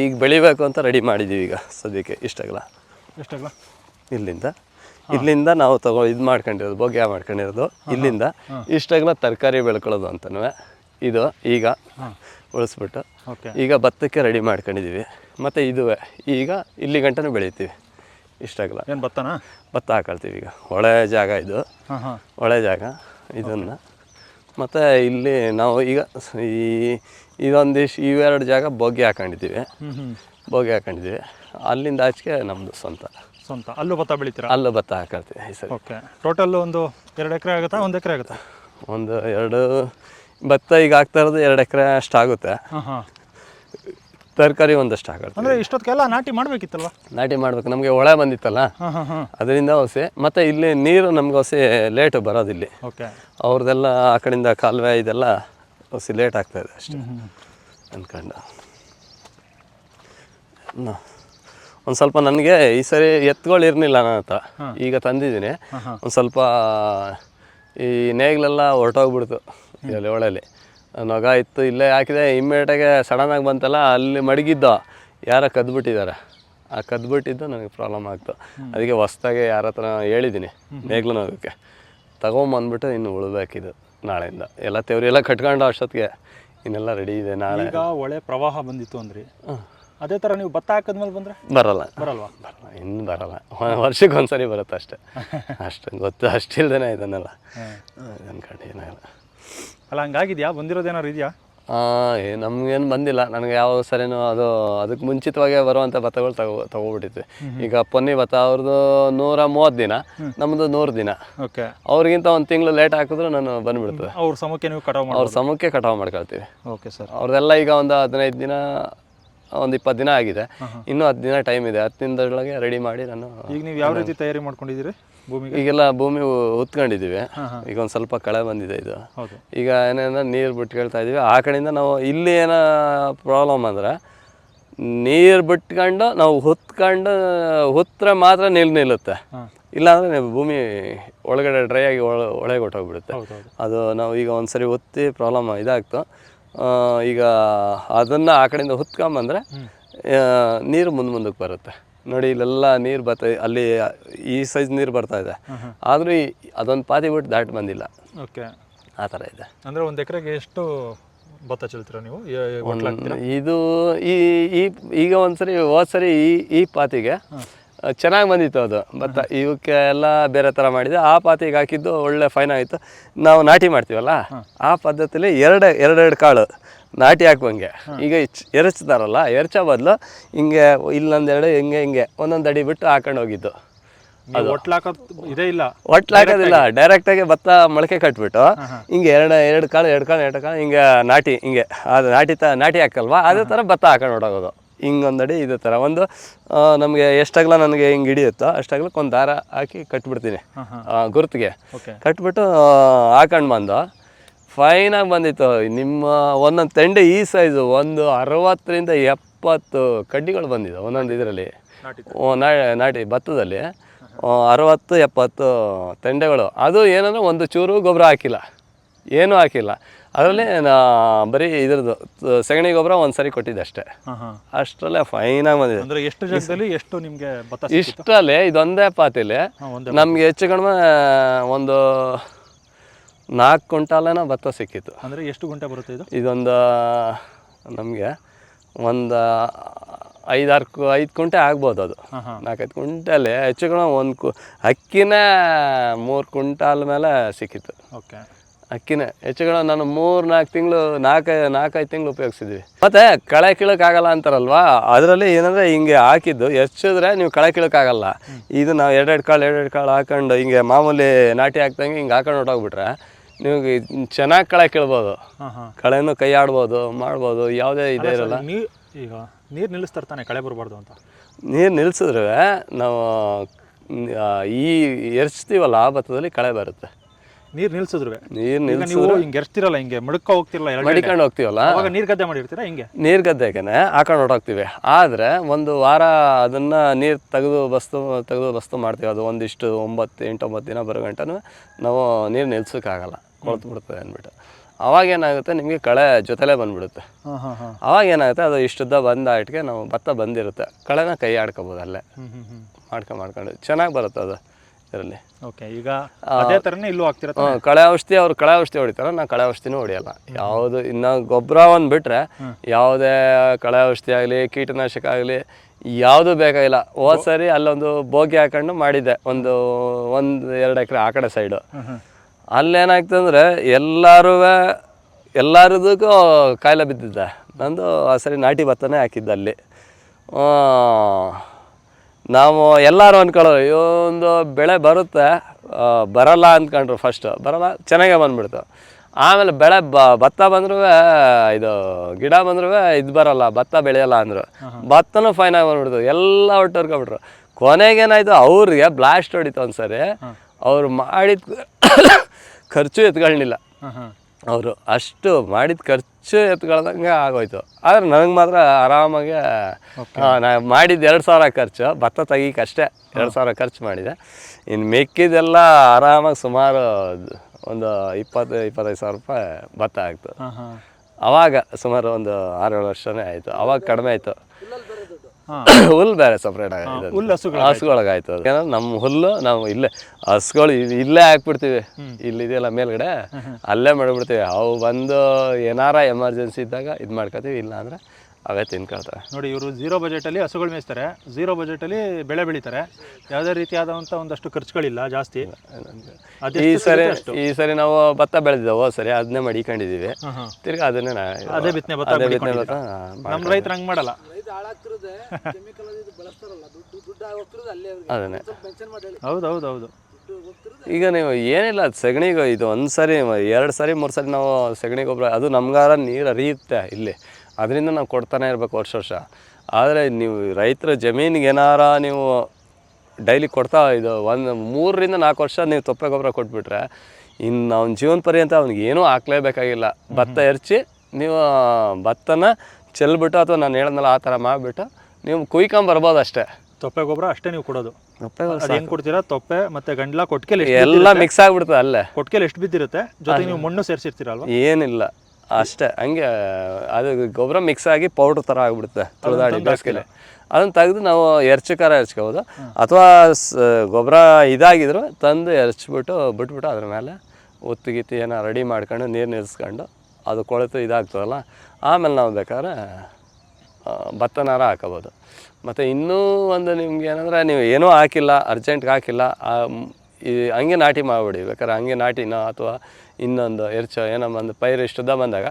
ಈಗ ಬೆಳಿಬೇಕು ಅಂತ ರೆಡಿ ಮಾಡಿದ್ದೀವಿ ಈಗ ಸದ್ಯಕ್ಕೆ. ಇಷ್ಟಾಗಲ್ಲ ಎಷ್ಟಾಗಲ್ಲ ಇಲ್ಲಿಂದ. ಇಲ್ಲಿಂದ ನಾವು ತಗೋ ಇದು ಮಾಡ್ಕೊಂಡಿರೋದು ಬೊಗ್ಯ ಮಾಡ್ಕೊಂಡಿರೋದು. ಇಲ್ಲಿಂದ ಇಷ್ಟಾಗಲ ತರಕಾರಿ ಬೆಳ್ಕೊಳ್ಳೋದು ಅಂತನೂ. ಇದು ಈಗ ಉಳಿಸ್ಬಿಟ್ಟು. ಈಗ ಭತ್ತಕ್ಕೆ ರೆಡಿ ಮಾಡ್ಕೊಂಡಿದ್ದೀವಿ ಮತ್ತು ಇದುವೆ. ಈಗ ಇಲ್ಲಿ ಗಂಟನೂ ಬೆಳಿತೀವಿ. ಇಷ್ಟಾಗಲ್ಲ ಏನು ಭತ್ತನಾ? ಭತ್ತ ಹಾಕೊಳ್ತೀವಿ ಈಗ. ಒಳ್ಳೆ ಜಾಗ ಇದು. ಹಾಂ ಹಾಂ. ಒಳ್ಳೆ ಜಾಗ. ಇದನ್ನು. ಮತ್ತು ಇಲ್ಲಿ ನಾವು ಈಗ ಈ ಇದೊಂದಿಷ್ಟು ಇವೆರಡು ಜಾಗ ಬೋಗಿ ಹಾಕೊಂಡಿದ್ದೀವಿ. ಬೋಗಿ ಹಾಕೊಂಡಿದ್ದೀವಿ. ಅಲ್ಲಿಂದ ಆಚೆಗೆ ನಮ್ಮದು ಸ್ವಂತ. ಸ್ವಂತ. ಅಲ್ಲೂ ಭತ್ತ ಬೆಳಿತೀರಾ? ಅಲ್ಲೂ ಭತ್ತ ಹಾಕೊಳ್ತೀವಿ ಈ ಸರಿ. ಓಕೆ. ಟೋಟಲ್ ಒಂದು ಎರಡು ಎಕರೆ ಆಗುತ್ತಾ ಒಂದು ಎಕರೆ ಆಗುತ್ತಾ? ಒಂದು ಎರಡು ಭತ್ತ ಈಗ ಹಾಕ್ತಾ ಇರೋದು ಎರಡು ಎಕರೆ ಅಷ್ಟಾಗುತ್ತೆ ಹಾಂ ಹಾಂ. ತರಕಾರಿ ಒಂದಷ್ಟು ಹಾಕಿ ಅಂದ್ರೆ ಇಷ್ಟೊತ್ತಿಗೆಲ್ಲ ನಾಟಿ ಮಾಡ್ಬೇಕಿತ್ತಲ್ವಾ? ನಾಟಿ ಮಾಡ್ಬೇಕು. ನಮಗೆ ಹೊಳೆ ಬಂದಿತ್ತಲ್ಲ? ಅದರಿಂದ ಹೊಸೆ ಮತ್ತೆ ಇಲ್ಲಿ ನೀರು ನಮ್ಗೆ ಹೊಸೆ ಲೇಟ್ ಬರೋದಿಲ್ಲಿ ಓಕೆ. ಅವ್ರದ್ದೆಲ್ಲ ಆ ಕಡೆಯಿಂದ ಕಾಲುವೆ ಇದೆಲ್ಲ ಹೊಸಿ ಲೇಟ್ ಆಗ್ತಾ ಇದೆ ಅಷ್ಟೇ. ಅಂದ್ಕೊಂಡು ಒಂದು ಸ್ವಲ್ಪ ನನಗೆ ಈ ಸರಿ ಎತ್ತುಗಳು ಇರಲಿಲ್ಲ ನನ್ನ ಹತ್ರ. ಈಗ ತಂದಿದ್ದೀನಿ. ಒಂದು ಸ್ವಲ್ಪ ಈ ನೇಗಿಲೆಲ್ಲ ಹೊರಟೋಗ್ಬಿಡ್ತು ಒಳಲ್ಲಿ. ಒಳಲಿ ನೊಗ ಇತ್ತು ಇಲ್ಲೇ ಹಾಕಿದೆ ಇಮ್ಮಿಡಿಯೇಟಾಗೆ ಸಡನ್ನಾಗಿ ಬಂತಲ್ಲ ಅಲ್ಲಿ ಮಡಗಿದ್ದು. ಯಾರೋ ಕದ್ಬಿಟ್ಟಿದ್ದಾರೆ. ಆ ಕದ್ಬಿಟ್ಟಿದ್ದು ನನಗೆ ಪ್ರಾಬ್ಲಮ್ ಆಗ್ತು. ಅದಕ್ಕೆ ಹೊಸ್ದಾಗೆ ಯಾರ ಹತ್ರ ಹೇಳಿದ್ದೀನಿ ನೇಗ್ಲು ನೋಗೋಕ್ಕೆ. ತಗೊಂಬಂದ್ಬಿಟ್ಟು ಇನ್ನು ಉಳ್ಬೇಕಿದು ನಾಳೆಯಿಂದ. ಎಲ್ಲ ತೇವ್ರಿ ಎಲ್ಲ ಕಟ್ಕೊಂಡು ಅಷ್ಟೊತ್ತಿಗೆ ಇನ್ನೆಲ್ಲ ರೆಡಿ ಇದೆ ನಾಳೆ. ಈಗ ಒಳ್ಳೆ ಪ್ರವಾಹ ಬಂದಿತ್ತು ಅಂದ್ರಿ. ಅದೇ ಥರ ನೀವು ಭತ್ತ ಹಾಕಿದ್ಮೇಲೆ ಬಂದರೆ? ಬರಲ್ಲ. ಬರಲ್ವಾ? ಬರಲ್ಲ ಇನ್ನು ಬರಲ್ಲ. ವರ್ಷಕ್ಕೆ ಒಂದ್ಸರಿ ಬರುತ್ತೆ ಅಷ್ಟೇ. (laughs) ಅಷ್ಟು ಗೊತ್ತು ಅಷ್ಟಿಲ್ದೇನೆ ಇದನ್ನೆಲ್ಲ. ಅನ್ಕೊಂಡು ಏನಾಗಲ್ಲ ಅಲ್ಲ ಹಂಗಾಗಿದ್ಯಾ? ಬಂದಿರೋದೇನಾರು ಇದೆಯಾ? ನಮ್ಗೇನು ಬಂದಿಲ್ಲ. ನನಗೆ ಯಾವ ಸರಿನೂ ಅದು ಅದಕ್ಕೆ ಮುಂಚಿತವಾಗೇ ಬರುವಂಥ ಭತ್ತಗಳು ತಗೋ ತಗೋಬಿಟ್ಟಿತ್ತು ಈಗ ಪೊನ್ನಿ ಭತ್ತ ಅವ್ರದ್ದು ನೂರ ಮೂವತ್ತು ದಿನ ನಮ್ಮದು ನೂರು ದಿನ. ಓಕೆ. ಅವ್ರಿಗಿಂತ ಒಂದು ತಿಂಗಳು ಲೇಟ್ ಹಾಕಿದ್ರು ನಾನು ಬಂದ್ಬಿಡ್ತದೆ. ಅವ್ರ ಸಮಕ್ಕೆ ನೀವು ಕಟಾವು ಅವ್ರ ಸಮಕ್ಕೆ ಕಟಾವು ಮಾಡ್ಕೊಳ್ತೀವಿ. Okay sir. ಅವ್ರದ್ದೆಲ್ಲ ಈಗ ಒಂದು ಹದಿನೈದು ದಿನ ಒಂದು ಇಪ್ಪತ್ತು ದಿನ ಆಗಿದೆ. ಇನ್ನೂ ಹತ್ತು ದಿನ ಟೈಮ್ ಇದೆ. ಹತ್ತು ದಿನದೊಳಗೆ ರೆಡಿ ಮಾಡಿ ನಾನು ಈಗ ನೀವು ಯಾವ ರೀತಿ ತಯಾರಿ ಮಾಡ್ಕೊಂಡಿದ್ದೀರಿ? ಈಗೆಲ್ಲ ಭೂಮಿ ಉತ್ಕೊಂಡಿದ್ದೀವಿ. ಈಗ ಒಂದು ಸ್ವಲ್ಪ ಕಳೆ ಬಂದಿದೆ ಇದು. ಈಗ ಏನಂದ್ರೆ ನೀರು ಬಿಟ್ಕೊಳ್ತಾ ಇದೀವಿ. ಆ ಕಡೆಯಿಂದ ನಾವು ಇಲ್ಲಿ ಏನೋ ಪ್ರಾಬ್ಲಮ್ ಅಂದ್ರೆ ನೀರು ಬಿಟ್ಕೊಂಡು ನಾವು ಹೊತ್ಕೊಂಡು ಹೊತ್ತರೆ ಮಾತ್ರ ನೀರು ನಿಲ್ಲುತ್ತೆ. ಇಲ್ಲ ಇಲ್ಲಾಂದರೆ ಭೂಮಿ ಒಳಗಡೆ ಡ್ರೈ ಆಗಿ ಒಳ ಒಳಗೆ ಹೊಟ್ಟೋಗ್ಬಿಡುತ್ತೆ ಅದು ನಾವು ಈಗ ಒಂದು ಸರಿ ಒತ್ತಿ ಪ್ರಾಬ್ಲಮ್ ಇದಾಗ್ತು. ಈಗ ಅದನ್ನು ಆ ಕಡೆಯಿಂದ ಹೊತ್ಕೊಂಬಂದ್ರೆ ನೀರು ಮುಂದೆ ಮುಂದಕ್ಕೆ ಬರುತ್ತೆ. ನೋಡಿ ಇಲ್ಲೆಲ್ಲ ನೀರು ಬರ್ತಾ ಅಲ್ಲಿ ಈ ಸೈಜ್ ನೀರು ಬರ್ತಾ ಇದೆ. ಆದರೂ ಅದೊಂದು ಪಾತಿ ಬಿಟ್ಟು ದಾಟಿ ಬಂದಿಲ್ಲ. ಓಕೆ. ಆ ಥರ ಇದೆ. ಅಂದ್ರೆ ಒಂದು ಎಕರೆಗೆ ಎಷ್ಟು ಭತ್ತ ಚೆಲ್ತೀರಾ ನೀವು? ಇದು ಈ ಈ ಈಗ ಒಂದ್ಸರಿ ಹೋದ್ ಸರಿ ಈ ಈ ಪಾತಿಗೆ ಚೆನ್ನಾಗಿ ಬಂದಿತ್ತು ಅದು. ಭತ್ತ ಇವಕ್ಕೆ ಎಲ್ಲ ಬೇರೆ ಥರ ಮಾಡಿದೆ. ಆ ಪಾತಿಗೆ ಹಾಕಿದ್ದು ಒಳ್ಳೆ ಫೈನ್ ಆಯಿತು ನಾವು ನಾಟಿ ಮಾಡ್ತೀವಲ್ಲ ಆ ಪದ್ಧತಿಲಿ ಎರಡು ಎರಡೆರಡು ಕಾಳು ನಾಟಿ ಹಾಕುವಂಗೆ. ಈಗ ಇಚ್- ಎರಚ್ತಾರಲ್ಲ ಎರಚೋ ಬದಲು ಹಿಂಗೆ ಇಲ್ಲೊಂದೆರಡು ಹಿಂಗೆ ಹಿಂಗೆ ಒಂದೊಂದು ಅಡಿ ಬಿಟ್ಟು ಹಾಕೊಂಡು ಹೋಗಿದ್ದು. ಅದು. ಇದೇ ಇಲ್ಲ. ಹಾಕೋದಿಲ್ಲ ಡೈರೆಕ್ಟಾಗಿ ಭತ್ತ ಮೊಳಕೆ ಕಟ್ಬಿಟ್ಟು ಹಿಂಗೆ ಎರಡು ಎರಡು ಕಾಳು ಎರಡು ಕಾಳು ಎರಡು ಕಾಳು ಹಿಂಗೆ ನಾಟಿ ಹಿಂಗೆ ಅದು ನಾಟಿ ತ ನಾಟಿ ಹಾಕಲ್ವಾ? ಅದೇ ಥರ ಭತ್ತ ಹಾಕೊಂಡು ಹೊಡೋಗೋದು ಹಿಂಗೊಂದಡಿ ಇದೇ ಥರ ಒಂದು ನಮಗೆ ಎಷ್ಟಾಗಲ ನನಗೆ ಹಿಂಗೆ ಹಿಡಿಯುತ್ತೋ ಅಷ್ಟಾಗ್ಲಕ್ಕೆ ಒಂದು ದಾರ ಹಾಕಿ ಕಟ್ಬಿಡ್ತೀನಿ. ಗುರ್ತಿಗೆ. ಕಟ್ಬಿಟ್ಟು ಹಾಕೊಂಡು ಬಂದು. ಫೈನಾಗಿ ಬಂದಿತ್ತು. ನಿಮ್ಮ ಒಂದೊಂದು ತೆಂಡೆ ಈ ಸೈಜು ಒಂದು ಅರವತ್ತರಿಂದ ಎಪ್ಪತ್ತು ಕಡ್ಡಿಗಳು ಬಂದಿದ್ದು ಒಂದೊಂದು ಇದರಲ್ಲಿ. ನಾಟಿ ಭತ್ತದಲ್ಲಿ. ಅರವತ್ತು ಎಪ್ಪತ್ತು ತೆಂಡೆಗಳು. ಅದು ಏನಂದ್ರೆ ಒಂದು ಚೂರು ಗೊಬ್ಬರ ಹಾಕಿಲ್ಲ. ಏನೂ ಹಾಕಿಲ್ಲ. ಅದರಲ್ಲಿ ನಾ ಬರೀ ಇದ್ರದ್ದು ಸಗಣಿ ಗೊಬ್ಬರ ಒಂದು ಸರಿ ಕೊಟ್ಟಿದ್ದೆ ಅಷ್ಟೇ. ಅಷ್ಟರಲ್ಲೇ ಫೈನಾಗಿ ಬಂದಿದೆ. ಅಂದ್ರೆ ಎಷ್ಟು ಜಾಗದಲ್ಲಿ ಎಷ್ಟು ನಿಮಗೆ? ಇಷ್ಟರಲ್ಲಿ ಇದೊಂದೇ ಪಾತಿಲಿ. ನಮಗೆ ಹೆಚ್ಚು ಕಡಿಮೆ ಒಂದು ನಾಲ್ಕು ಕ್ವಿಂಟಾಲನ ಭತ್ತ ಸಿಕ್ಕಿತ್ತು. ಅಂದ್ರೆ ಎಷ್ಟು ಗುಂಟೆ ಬರುತ್ತೆ ಇದು? ಇದೊಂದು ನಮಗೆ ಒಂದು ಐದಾರು ಐದು ಕುಂಟೆ ಆಗ್ಬೋದು ಅದು. ನಾಲ್ಕೈದು ಕುಂಟಲ್ಲಿ ಹೆಚ್ಚು ಕಡಿಮೆ ಒಂದು ಕು ಅಕ್ಕಿನೇ ಮೂರು ಕುಂಟಾಲ್ ಮೇಲೆ ಸಿಕ್ಕಿತ್ತು. ಓಕೆ. ಅಕ್ಕಿನೇ. ಹೆಚ್ಚುಗಳ ನಾನು ಮೂರು ನಾಲ್ಕು ತಿಂಗಳು ನಾಲ್ಕು ನಾಲ್ಕೈದು ತಿಂಗಳು ಉಪಯೋಗಿಸಿದ್ವಿ. ಮತ್ತೆ ಕಳೆ ಕೀಳಕ್ಕಾಗಲ್ಲ ಅಂತಾರಲ್ವಾ? ಅದರಲ್ಲಿ ಏನಂದರೆ ಹಿಂಗೆ ಹಾಕಿದ್ದು ಹೆಚ್ಚಿದ್ರೆ ನೀವು ಕಳೆ ಕೀಳಕ್ಕಾಗಲ್ಲ. ಇದು ನಾವು ಎರಡೆರಡು ಕಾಳು ಎರಡೆರಡು ಕಾಳು ಹಾಕೊಂಡು ಹಿಂಗೆ ಮಾಮೂಲಿ ನಾಟಿ ಹಾಕ್ದಂಗೆ ಹಿಂಗೆ ಹಾಕೊಂಡು ಹೊಟ್ಟೋಗ್ಬಿಟ್ರೆ ನೀವು ಚೆನ್ನಾಗಿ ಕಳೆ ಕೀಳ್ಬೋದು. ಕಳೆನೂ ಕೈ ಆಡ್ಬೋದು ಮಾಡ್ಬೋದು ಯಾವುದೇ ಇದೇ ಇರಲ್ಲ. ಈಗ ನೀರು ನಿಲ್ಲಿಸ್ತಾರೆ ತಾನೆ ಕಳೆ ಬರಬಾರ್ದು ಅಂತ. ನೀರು ನಿಲ್ಲಿಸಿದ್ರೆ ನಾವು ಈ ಎರ್ಚ್ತೀವಲ್ಲ ಆ ಭತ್ತದಲ್ಲಿ ಕಳೆ ಬರುತ್ತೆ. ನೀರು ನಿಲ್ಸಿದ್ರು ನೀರು ನಿಲ್ಸಿದ್ರು ನೀವು ಹಿಂಗೆ ಎರ್ಸ್ತಿರಲ್ಲ ಹಿಂಗೆ ಮಡ್ಕ ಹೋಗ್ತಿರಲ್ಲ ಮಡಿಕೊಂಡು ಹೋಗ್ತೀವಲ್ಲ? ಅವಾಗ ನೀರು ಗದ್ದೆ ಮಾಡಿರ್ತೀರಾ ಹಿಂಗೆ? ನೀರು ಗದ್ದೆಗೆನೆ ಹಾಕೊಂಡು ಹೊರಟೋಗ್ತೀವಿ. ಆದರೆ ಒಂದು ವಾರ ಅದನ್ನು ನೀರು ತೆಗೆದು ಬಸ್ತು ತೆಗೆದು ಬಸ್ತು ಮಾಡ್ತೀವಿ. ಅದು ಒಂದಿಷ್ಟು ಒಂಬತ್ತು ಎಂಟು ಒಂಬತ್ತು ದಿನ ಬರೋ ಗಂಟನೂ ನಾವು ನೀರು ನಿಲ್ಸೋಕ್ಕಾಗಲ್ಲ. ಕೊಳ್ತು ಬಿಡ್ತದೆ ಅಂದ್ಬಿಟ್ಟು. ಅವಾಗ ಏನಾಗುತ್ತೆ ನಿಮಗೆ ಕಳೆ ಜೊತೆಲೇ ಬಂದ್ಬಿಡುತ್ತೆ. ಅವಾಗ ಏನಾಗುತ್ತೆ ಅದು ಇಷ್ಟುದ್ದ ಬಂದ ನಾವು ಭತ್ತ ಬಂದಿರುತ್ತೆ. ಕಳೆನ ಕೈ ಆಡ್ಕೋಬೋದು ಅಲ್ಲೇ. ಮಾಡ್ಕೊಂಡು ಮಾಡ್ಕೊಂಡು ಚೆನ್ನಾಗಿ ಬರುತ್ತೆ ಅದು. ಇದರಲ್ಲಿ. ಓಕೆ ಈಗ ಅದೇ ಥರನೇ ಇಲ್ಲೂ ಕಳೆ ಔಷಧಿ ಅವ್ರು ಕಳೆ ಔಷಧಿ ಹೊಡಿತಾರೆ ನಾ ಕಳೆ ಔಷಧಿನೂ ಹೊಡಿಯಲ್ಲ. ಯಾವುದು ಇನ್ನು ಗೊಬ್ಬರ ಒಂದು ಬಿಟ್ಟರೆ ಯಾವುದೇ ಕಳೆ ಔಷಧಿ ಆಗಲಿ ಕೀಟನಾಶಕ ಆಗಲಿ ಯಾವುದು ಬೇಕಾಗಿಲ್ಲ ಹೋದ ಸರಿ ಅಲ್ಲೊಂದು ಬೋಗಿ ಹಾಕೊಂಡು ಮಾಡಿದ್ದೆ ಒಂದು ಒಂದು ಎರಡು ಎಕರೆ ಆ ಕಡೆ ಸೈಡು ಅಲ್ಲೇನಾಗ್ತಂದ್ರೆ ಎಲ್ಲರೂ ಎಲ್ಲರದಕ್ಕೂ ಕಾಯಿಲೆ ಬಿದ್ದಿದ್ದೆ ನಂದು ಆ ಸರಿ ನಾಟಿ ಭತ್ತನೇ ಹಾಕಿದ್ದೆ ಅಲ್ಲಿ. ನಾವು ಎಲ್ಲರೂ ಅಂದ್ಕೊಳ್ಳೋ ಒಂದು ಬೆಳೆ ಬರುತ್ತೆ ಬರಲ್ಲ ಅಂದ್ಕೊಂಡ್ರು ಫಸ್ಟು ಬರಲ್ಲ ಚೆನ್ನಾಗೇ ಬಂದ್ಬಿಡ್ತು. ಆಮೇಲೆ ಬೆಳೆ ಬ ಭತ್ತ ಬಂದ್ರೂ ಇದು ಗಿಡ ಬಂದ್ರೂ ಇದು ಬರಲ್ಲ ಭತ್ತ ಬೆಳೆಯಲ್ಲ ಅಂದರು. ಭತ್ತನೂ ಫೈನಾಗಿ ಬಂದ್ಬಿಡ್ತು ಎಲ್ಲ ಹೊಟ್ಟರ್ಕೊಬಿಟ್ರು ಕೊನೆಗೇನಾಯಿತು ಅವ್ರಿಗೆ ಬ್ಲಾಸ್ಟ್ ಹೊಡಿತು ಒಂದ್ಸರಿ. ಅವ್ರು ಮಾಡಿದ (coughs) ಖರ್ಚು ಎತ್ಕೊಳ್ಳಿಲ್ಲ ಅವರು ಅಷ್ಟು ಮಾಡಿದ ಖರ್ಚು ಎತ್ಕೊಳ್ದಂಗೆ ಆಗೋಯ್ತು. ಆದರೆ ನನಗೆ ಮಾತ್ರ ಆರಾಮಾಗಿ ನಾ ಮಾಡಿದ್ದು ಎರಡು ಸಾವಿರ ಖರ್ಚು ಭತ್ತ ತೆಗೀಕೆ ಅಷ್ಟೇ ಎರಡು ಸಾವಿರ ಖರ್ಚು ಮಾಡಿದೆ. ಇನ್ನು ಮೆಕ್ಕಿದೆಲ್ಲ ಆರಾಮಾಗಿ ಸುಮಾರು ಒಂದು ಇಪ್ಪತ್ತು ಇಪ್ಪತ್ತೈದು ಸಾವಿರ ರೂಪಾಯಿ ಭತ್ತ ಆಗ್ತು. ಹಾಂ ಹಾಂ ಅವಾಗ ಸುಮಾರು ಒಂದು ಆರೇಳು ವರ್ಷನೇ ಆಯಿತು. ಅವಾಗ ಕಡಿಮೆ ಆಯಿತು. ಹಾಂ. (coughs) ಹುಲ್ಲು ಬೇರೆ ಸಪ್ರೇಟ್ ಆಗಿದೆ ಹುಲ್ಲು ಹಸುಗಳು ಹಸುಗಳಿಗಾಯ್ತು ಅದು. ಏನಂದ್ರೆ ನಮ್ಮ ಹುಲ್ಲು ನಾವು ಇಲ್ಲೇ ಹಸುಗಳು ಇಲ್ಲೇ ಹಾಕ್ಬಿಡ್ತೀವಿ. ಇಲ್ಲಿದೆಯಲ್ಲ ಮೇಲ್ಗಡೆ ಅಲ್ಲೇ ಮಾಡಿಬಿಡ್ತೀವಿ. ಅವು ಬಂದು ಏನಾರ ಎಮರ್ಜೆನ್ಸಿ ಇದ್ದಾಗ ಇದು ಮಾಡ್ಕೋತೀವಿ ಇಲ್ಲ ಅಂದ್ರೆ ಅವೇ ತಿನ್ಕೊಳ್ತಾರೆ. ನೋಡಿ ಇವರು ಝೀರೋ ಬಜೆಟಲ್ಲಿ ಹಸುಗಳು ಮೇಯಿಸ್ತಾರೆ. ಬಜೆಟ್ ಬಜೆಟಲ್ಲಿ ಬೆಳೆ ಬೆಳೀತಾರೆ. ಯಾವುದೇ ರೀತಿಯಾದಂಥ ಒಂದಷ್ಟು ಖರ್ಚುಗಳಿಲ್ಲ ಜಾಸ್ತಿ. ಈ ಸರಿ ಈ ಸರಿ ನಾವು ಭತ್ತ ಬೆಳೆದಿದ್ದೇವೆ ಸರಿ ಅದನ್ನೇ ಮಡಿಕೊಂಡಿದ್ದೀವಿ ತಿರ್ಗಿ ಅದನ್ನೇ ಅದೇ ಬಿತ್ತನೆ? ಭತ್ತ ನಮ್ಮ ರೈತರು ಹಂಗೆ ಮಾಡಲ್ಲ. (laughs) ಅದನ್ನೇ. ಹೌದು ಹೌದು ಹೌದು. ಈಗ ನೀವು ಏನಿಲ್ಲ ಸಗಣಿಗೆ ಇದು ಒಂದು ಸರಿ ಎರಡು ಸರಿ ಮೂರು ಸರಿ ನಾವು ಸಗಣಿ ಗೊಬ್ಬರ ಅದು ನಮ್ಗಾರ ನೀರು ಹರಿಯುತ್ತೆ ಇಲ್ಲಿ. ಅದರಿಂದ ನಾವು ಕೊಡ್ತಾನೆ ಇರ್ಬೇಕು ವರ್ಷ ವರ್ಷ. ಆದರೆ ನೀವು ರೈತರ ಜಮೀನಿಗೆ ಏನಾರ ನೀವು ಡೈಲಿ ಕೊಡ್ತಾ ಇದು ಒಂದು ಮೂರರಿಂದ ನಾಲ್ಕು ವರ್ಷ ನೀವು ತೊಪ್ಪೆ ಗೊಬ್ಬರ ಕೊಟ್ಬಿಟ್ರೆ ಇನ್ನು ಅವ್ನ ಜೀವನ ಪರ್ಯಂತ ಅವ್ನಿಗೆ ಏನೂ ಹಾಕ್ಲೇಬೇಕಾಗಿಲ್ಲ. ಭತ್ತ ಎರಚಿ ನೀವು ಭತ್ತನ ಚೆಲ್ಬಿಟ್ಟು ಅಥವಾ ನಾನು ಹೇಳಿದ್ನಲ್ಲ ಆ ಥರ ಮಾಡಿಬಿಟ್ಟು ನೀವು ಕುಯ್ಕೊಂಬರ್ಬೋದು ಅಷ್ಟೇ. ತೊಪ್ಪೆ ಗೊಬ್ಬರ ಅಷ್ಟೇ ನೀವು ಕೊಡೋದು. ತೊಪ್ಪೆ ಹೆಂಗ್ ಕೊಡ್ತೀರಾ? ತೊಪ್ಪೆ ಮತ್ತೆ ಗಂಡ್ಲ ಕೊಟ್ಕೆಲಿ ಎಲ್ಲ ಮಿಕ್ಸ್ ಆಗಿಬಿಡ್ತದೆ ಅಲ್ಲೇ. ಕೊಟ್ಕೆಲಿ ಎಷ್ಟು ಬಿದ್ದಿರುತ್ತೆ? ಜೊತೆಗೆ ನೀವು ಮಣ್ಣು ಸೇರಿಸಿರ್ತೀರಲ್ವ? ಏನಿಲ್ಲ. ಅಷ್ಟೇ. ಹಂಗೆ ಅದು ಗೊಬ್ಬರ ಮಿಕ್ಸ್ ಆಗಿ ಪೌಡ್ರ್ ಥರ ಆಗಿಬಿಡುತ್ತೆ ತುಳಿದಾಡಿ ಬೇಸಿಗೆಲಿ. ಅದನ್ನು ತೆಗೆದು ನಾವು ಎರ್ಚಕಾರ ಎರಚ್ಕೋಬೋದು. ಅಥವಾ ಗೊಬ್ಬರ ಇದಾಗಿದ್ರು ತಂದು ಎರ್ಚ್ಬಿಟ್ಟು ಬಿಟ್ಬಿಟ್ಟು ಅದ್ರ ಮೇಲೆ ಒತ್ತಿಗಿತ್ತಿ ಏನೋ ರೆಡಿ ಮಾಡ್ಕೊಂಡು ನೀರು ನಿಲ್ಲಿಸ್ಕೊಂಡು ಅದು ಕೊಳೆತು ಇದಾಗ್ತದಲ್ಲ? ಆಮೇಲೆ ನಾವು ಬೇಕಾದ್ರೆ ಭತ್ತ ಭತ್ತನಾರ ಹಾಕೋಬೋದು. ಮತ್ತು ಇನ್ನೂ ಒಂದು ನಿಮ್ಗೆ ಏನಂದರೆ, ನೀವು ಏನೂ ಹಾಕಿಲ್ಲ, ಅರ್ಜೆಂಟ್ಗೆ ಹಾಕಿಲ್ಲ ಈ ಹಂಗೆ ನಾಟಿ ಮಾಡಿಬಿಡಿ. ಬೇಕಾದ್ರೆ ಹಂಗೆ ನಾಟಿನೋ ಅಥವಾ ಇನ್ನೊಂದು ಎರ್ಚೋ, ಏನೋ ಒಂದು ಪೈರು ಇಷ್ಟುದ್ದ ಬಂದಾಗ,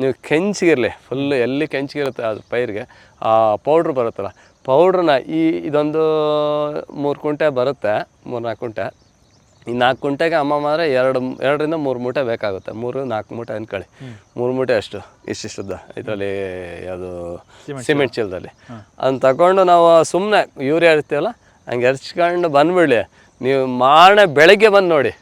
ನೀವು ಕೆಂಚಿಗಿರಲಿ ಫುಲ್ಲು ಎಲ್ಲಿ ಕೆಂಚಿಗಿರುತ್ತೆ ಅದು ಪೈರಿಗೆ, ಆ ಪೌಡ್ರ್ ಬರುತ್ತಲ್ಲ ಪೌಡ್ರನ್ನ ಈ ಇದೊಂದು ಮೂರು ಕುಂಟೆ ಬರುತ್ತೆ ಮೂರು ನಾಲ್ಕು ಕುಂಟೆ. ಈ ನಾಲ್ಕು ಕುಂಟೆಗೆ ಅಮ್ಮ ಮಾತ್ರ ಎರಡು ಎರಡರಿಂದ ಮೂರು ಮೂಟೆ ಬೇಕಾಗುತ್ತೆ. ಮೂರು ನಾಲ್ಕು ಮೂಟೆ ಅಂದ್ಕೊಳ್ಳಿ ಮೂರು ಮೂಟೆ ಅಷ್ಟು ಇಷ್ಟಿಷ್ಟುದ್ದ. ಇದರಲ್ಲಿ ಅದು ಸಿಮೆಂಟ್ ಚೀಲದಲ್ಲಿ. ಅದನ್ನ ತಗೊಂಡು ನಾವು ಸುಮ್ಮನೆ ಯೂರಿಯಾ ಇರ್ತೀವಲ್ಲ ಹಂಗೆ ಎರ್ಚ್ಕೊಂಡು ಬಂದ್ಬಿಡ್ಲಿ. ನೀವು ಮಾರನೆ ಬೆಳಗ್ಗೆ ಬಂದು ನೋಡಿ.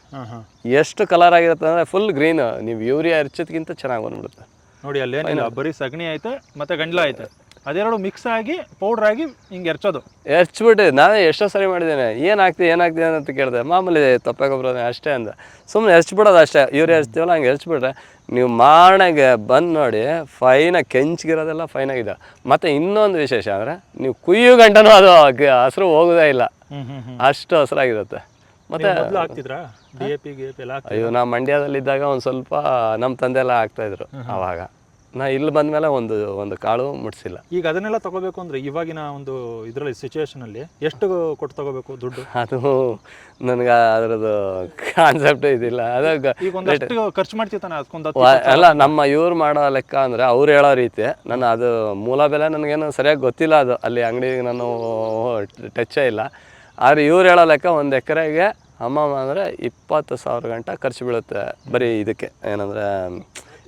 ಎಷ್ಟು ಕಲರ್ ಆಗಿರುತ್ತೆ ಅಂದರೆ ಫುಲ್ ಗ್ರೀನ್ ನೀವು ಯೂರಿಯಾ ಎರ್ಚೋದ್ಕಿಂತ ಚೆನ್ನಾಗಿ ಬಂದ್ಬಿಡುತ್ತೆ. ನೋಡಿ ಅಲ್ಲೇನಿಲ್ಲ. ಬರೀ ಸಗಣಿ ಐತೆ ಮತ್ತೆ ಗಂಡ್ಲ ಐತೆ ಅದೆರಡು ಮಿಕ್ಸ್ ಆಗಿ ಪೌಡ್ರ್ ಆಗಿ ಹಿಂಗೆ ಎರ್ಚೋದು. ಎರ್ಚ್ಬಿಟ್ಟು ನಾನೇ ಎಷ್ಟೋ ಸರಿ ಮಾಡಿದ್ದೇನೆ. ಏನು ಹಾಕ್ತಿ ಏನು ಹಾಕ್ತಿ ಅಂತ ಕೇಳಿದೆ. ಮಾಮೂಲಿ ತಪ್ಪೆ ಗೊಬ್ಬರ ಅಷ್ಟೇ ಅಂದ. ಸುಮ್ಮನೆ ಎರ್ಚ್ಬಿಡೋದು ಅಷ್ಟೇ. ಇವ್ರು ಎರ್ಚ್ತೀವಲ್ಲ ಹಂಗೆ ಎರ್ಚ್ಬಿಟ್ರೆ ನೀವು ಮಾರಣೆಗೆ ಬಂದು ನೋಡಿ ಫೈನಾಗಿ ಕೆಂಚ್ಗಿರೋದೆಲ್ಲ ಫೈನಾಗಿದೆ ಮತ್ತು ಇನ್ನೊಂದು ವಿಶೇಷ ಅಂದರೆ ನೀವು ಕುಯ್ಯೋ ಗಂಟನೂ ಅದು ಹಸಿರು ಹೋಗೋದೇ ಇಲ್ಲ. ಅಷ್ಟು ಹಸಿರಾಗಿರುತ್ತೆ. ಮತ್ತೆ ಅಯ್ಯೋ ನಾ ಮಂಡ್ಯದಲ್ಲಿದ್ದಾಗ ಒಂದು ಸ್ವಲ್ಪ ನಮ್ಮ ತಂದೆ ಎಲ್ಲ ಹಾಕ್ತಾಯಿದ್ರು ಆವಾಗ ನಾ ಇಲ್ಲಿ ಬಂದಮೇಲೆ ಒಂದು ಒಂದು ಕಾಳು ಮುಟ್ಸಿಲ್ಲ. ಈಗ ಅದನ್ನೆಲ್ಲ ತಗೋಬೇಕು ಅಂದ್ರೆ ಇವಾಗಿನ ಒಂದು ಇದರಲ್ಲಿ ಸಿಚುವೇಶನ್ ಅಲ್ಲಿ ಎಷ್ಟು ಕೊಟ್ಟು ತಗೋಬೇಕು ದುಡ್ಡು? ಅದು ನನಗೆ ಅದರದ್ದು ಕಾನ್ಸೆಪ್ಟ್ ಇದಿಲ್ಲ. ಅದಕ್ಕೆ ಈಗ ಒಂದಷ್ಟು ಖರ್ಚು ಮಾಡ್ತಿರ್ತಾನೆ ತಾನೆ ಅದಕ್ಕೊಂದು ಅಲ್ಲ ನಮ್ಮ ಇವ್ರು ಮಾಡೋ ಲೆಕ್ಕ ಅಂದರೆ ಅವ್ರು ಹೇಳೋ ರೀತಿ ನಾನು ಅದು ಮೂಲ ಬೆಲೆ ನನಗೇನು ಸರಿಯಾಗಿ ಗೊತ್ತಿಲ್ಲ ಅದು. ಅಲ್ಲಿ ಅಂಗಡಿಗೆ ನಾನು ಟಚ್ಚೇ ಇಲ್ಲ. ಆದರೆ ಇವ್ರು ಹೇಳೋ ಲೆಕ್ಕ ಒಂದು ಎಕರೆಗೆ ಅಮ್ಮಮ್ಮ ಅಂದರೆ ಇಪ್ಪತ್ತು ಸಾವಿರ ಗಂಟೆ ಖರ್ಚು ಬೀಳುತ್ತೆ ಬರೀ ಇದಕ್ಕೆ. ಏನಂದರೆ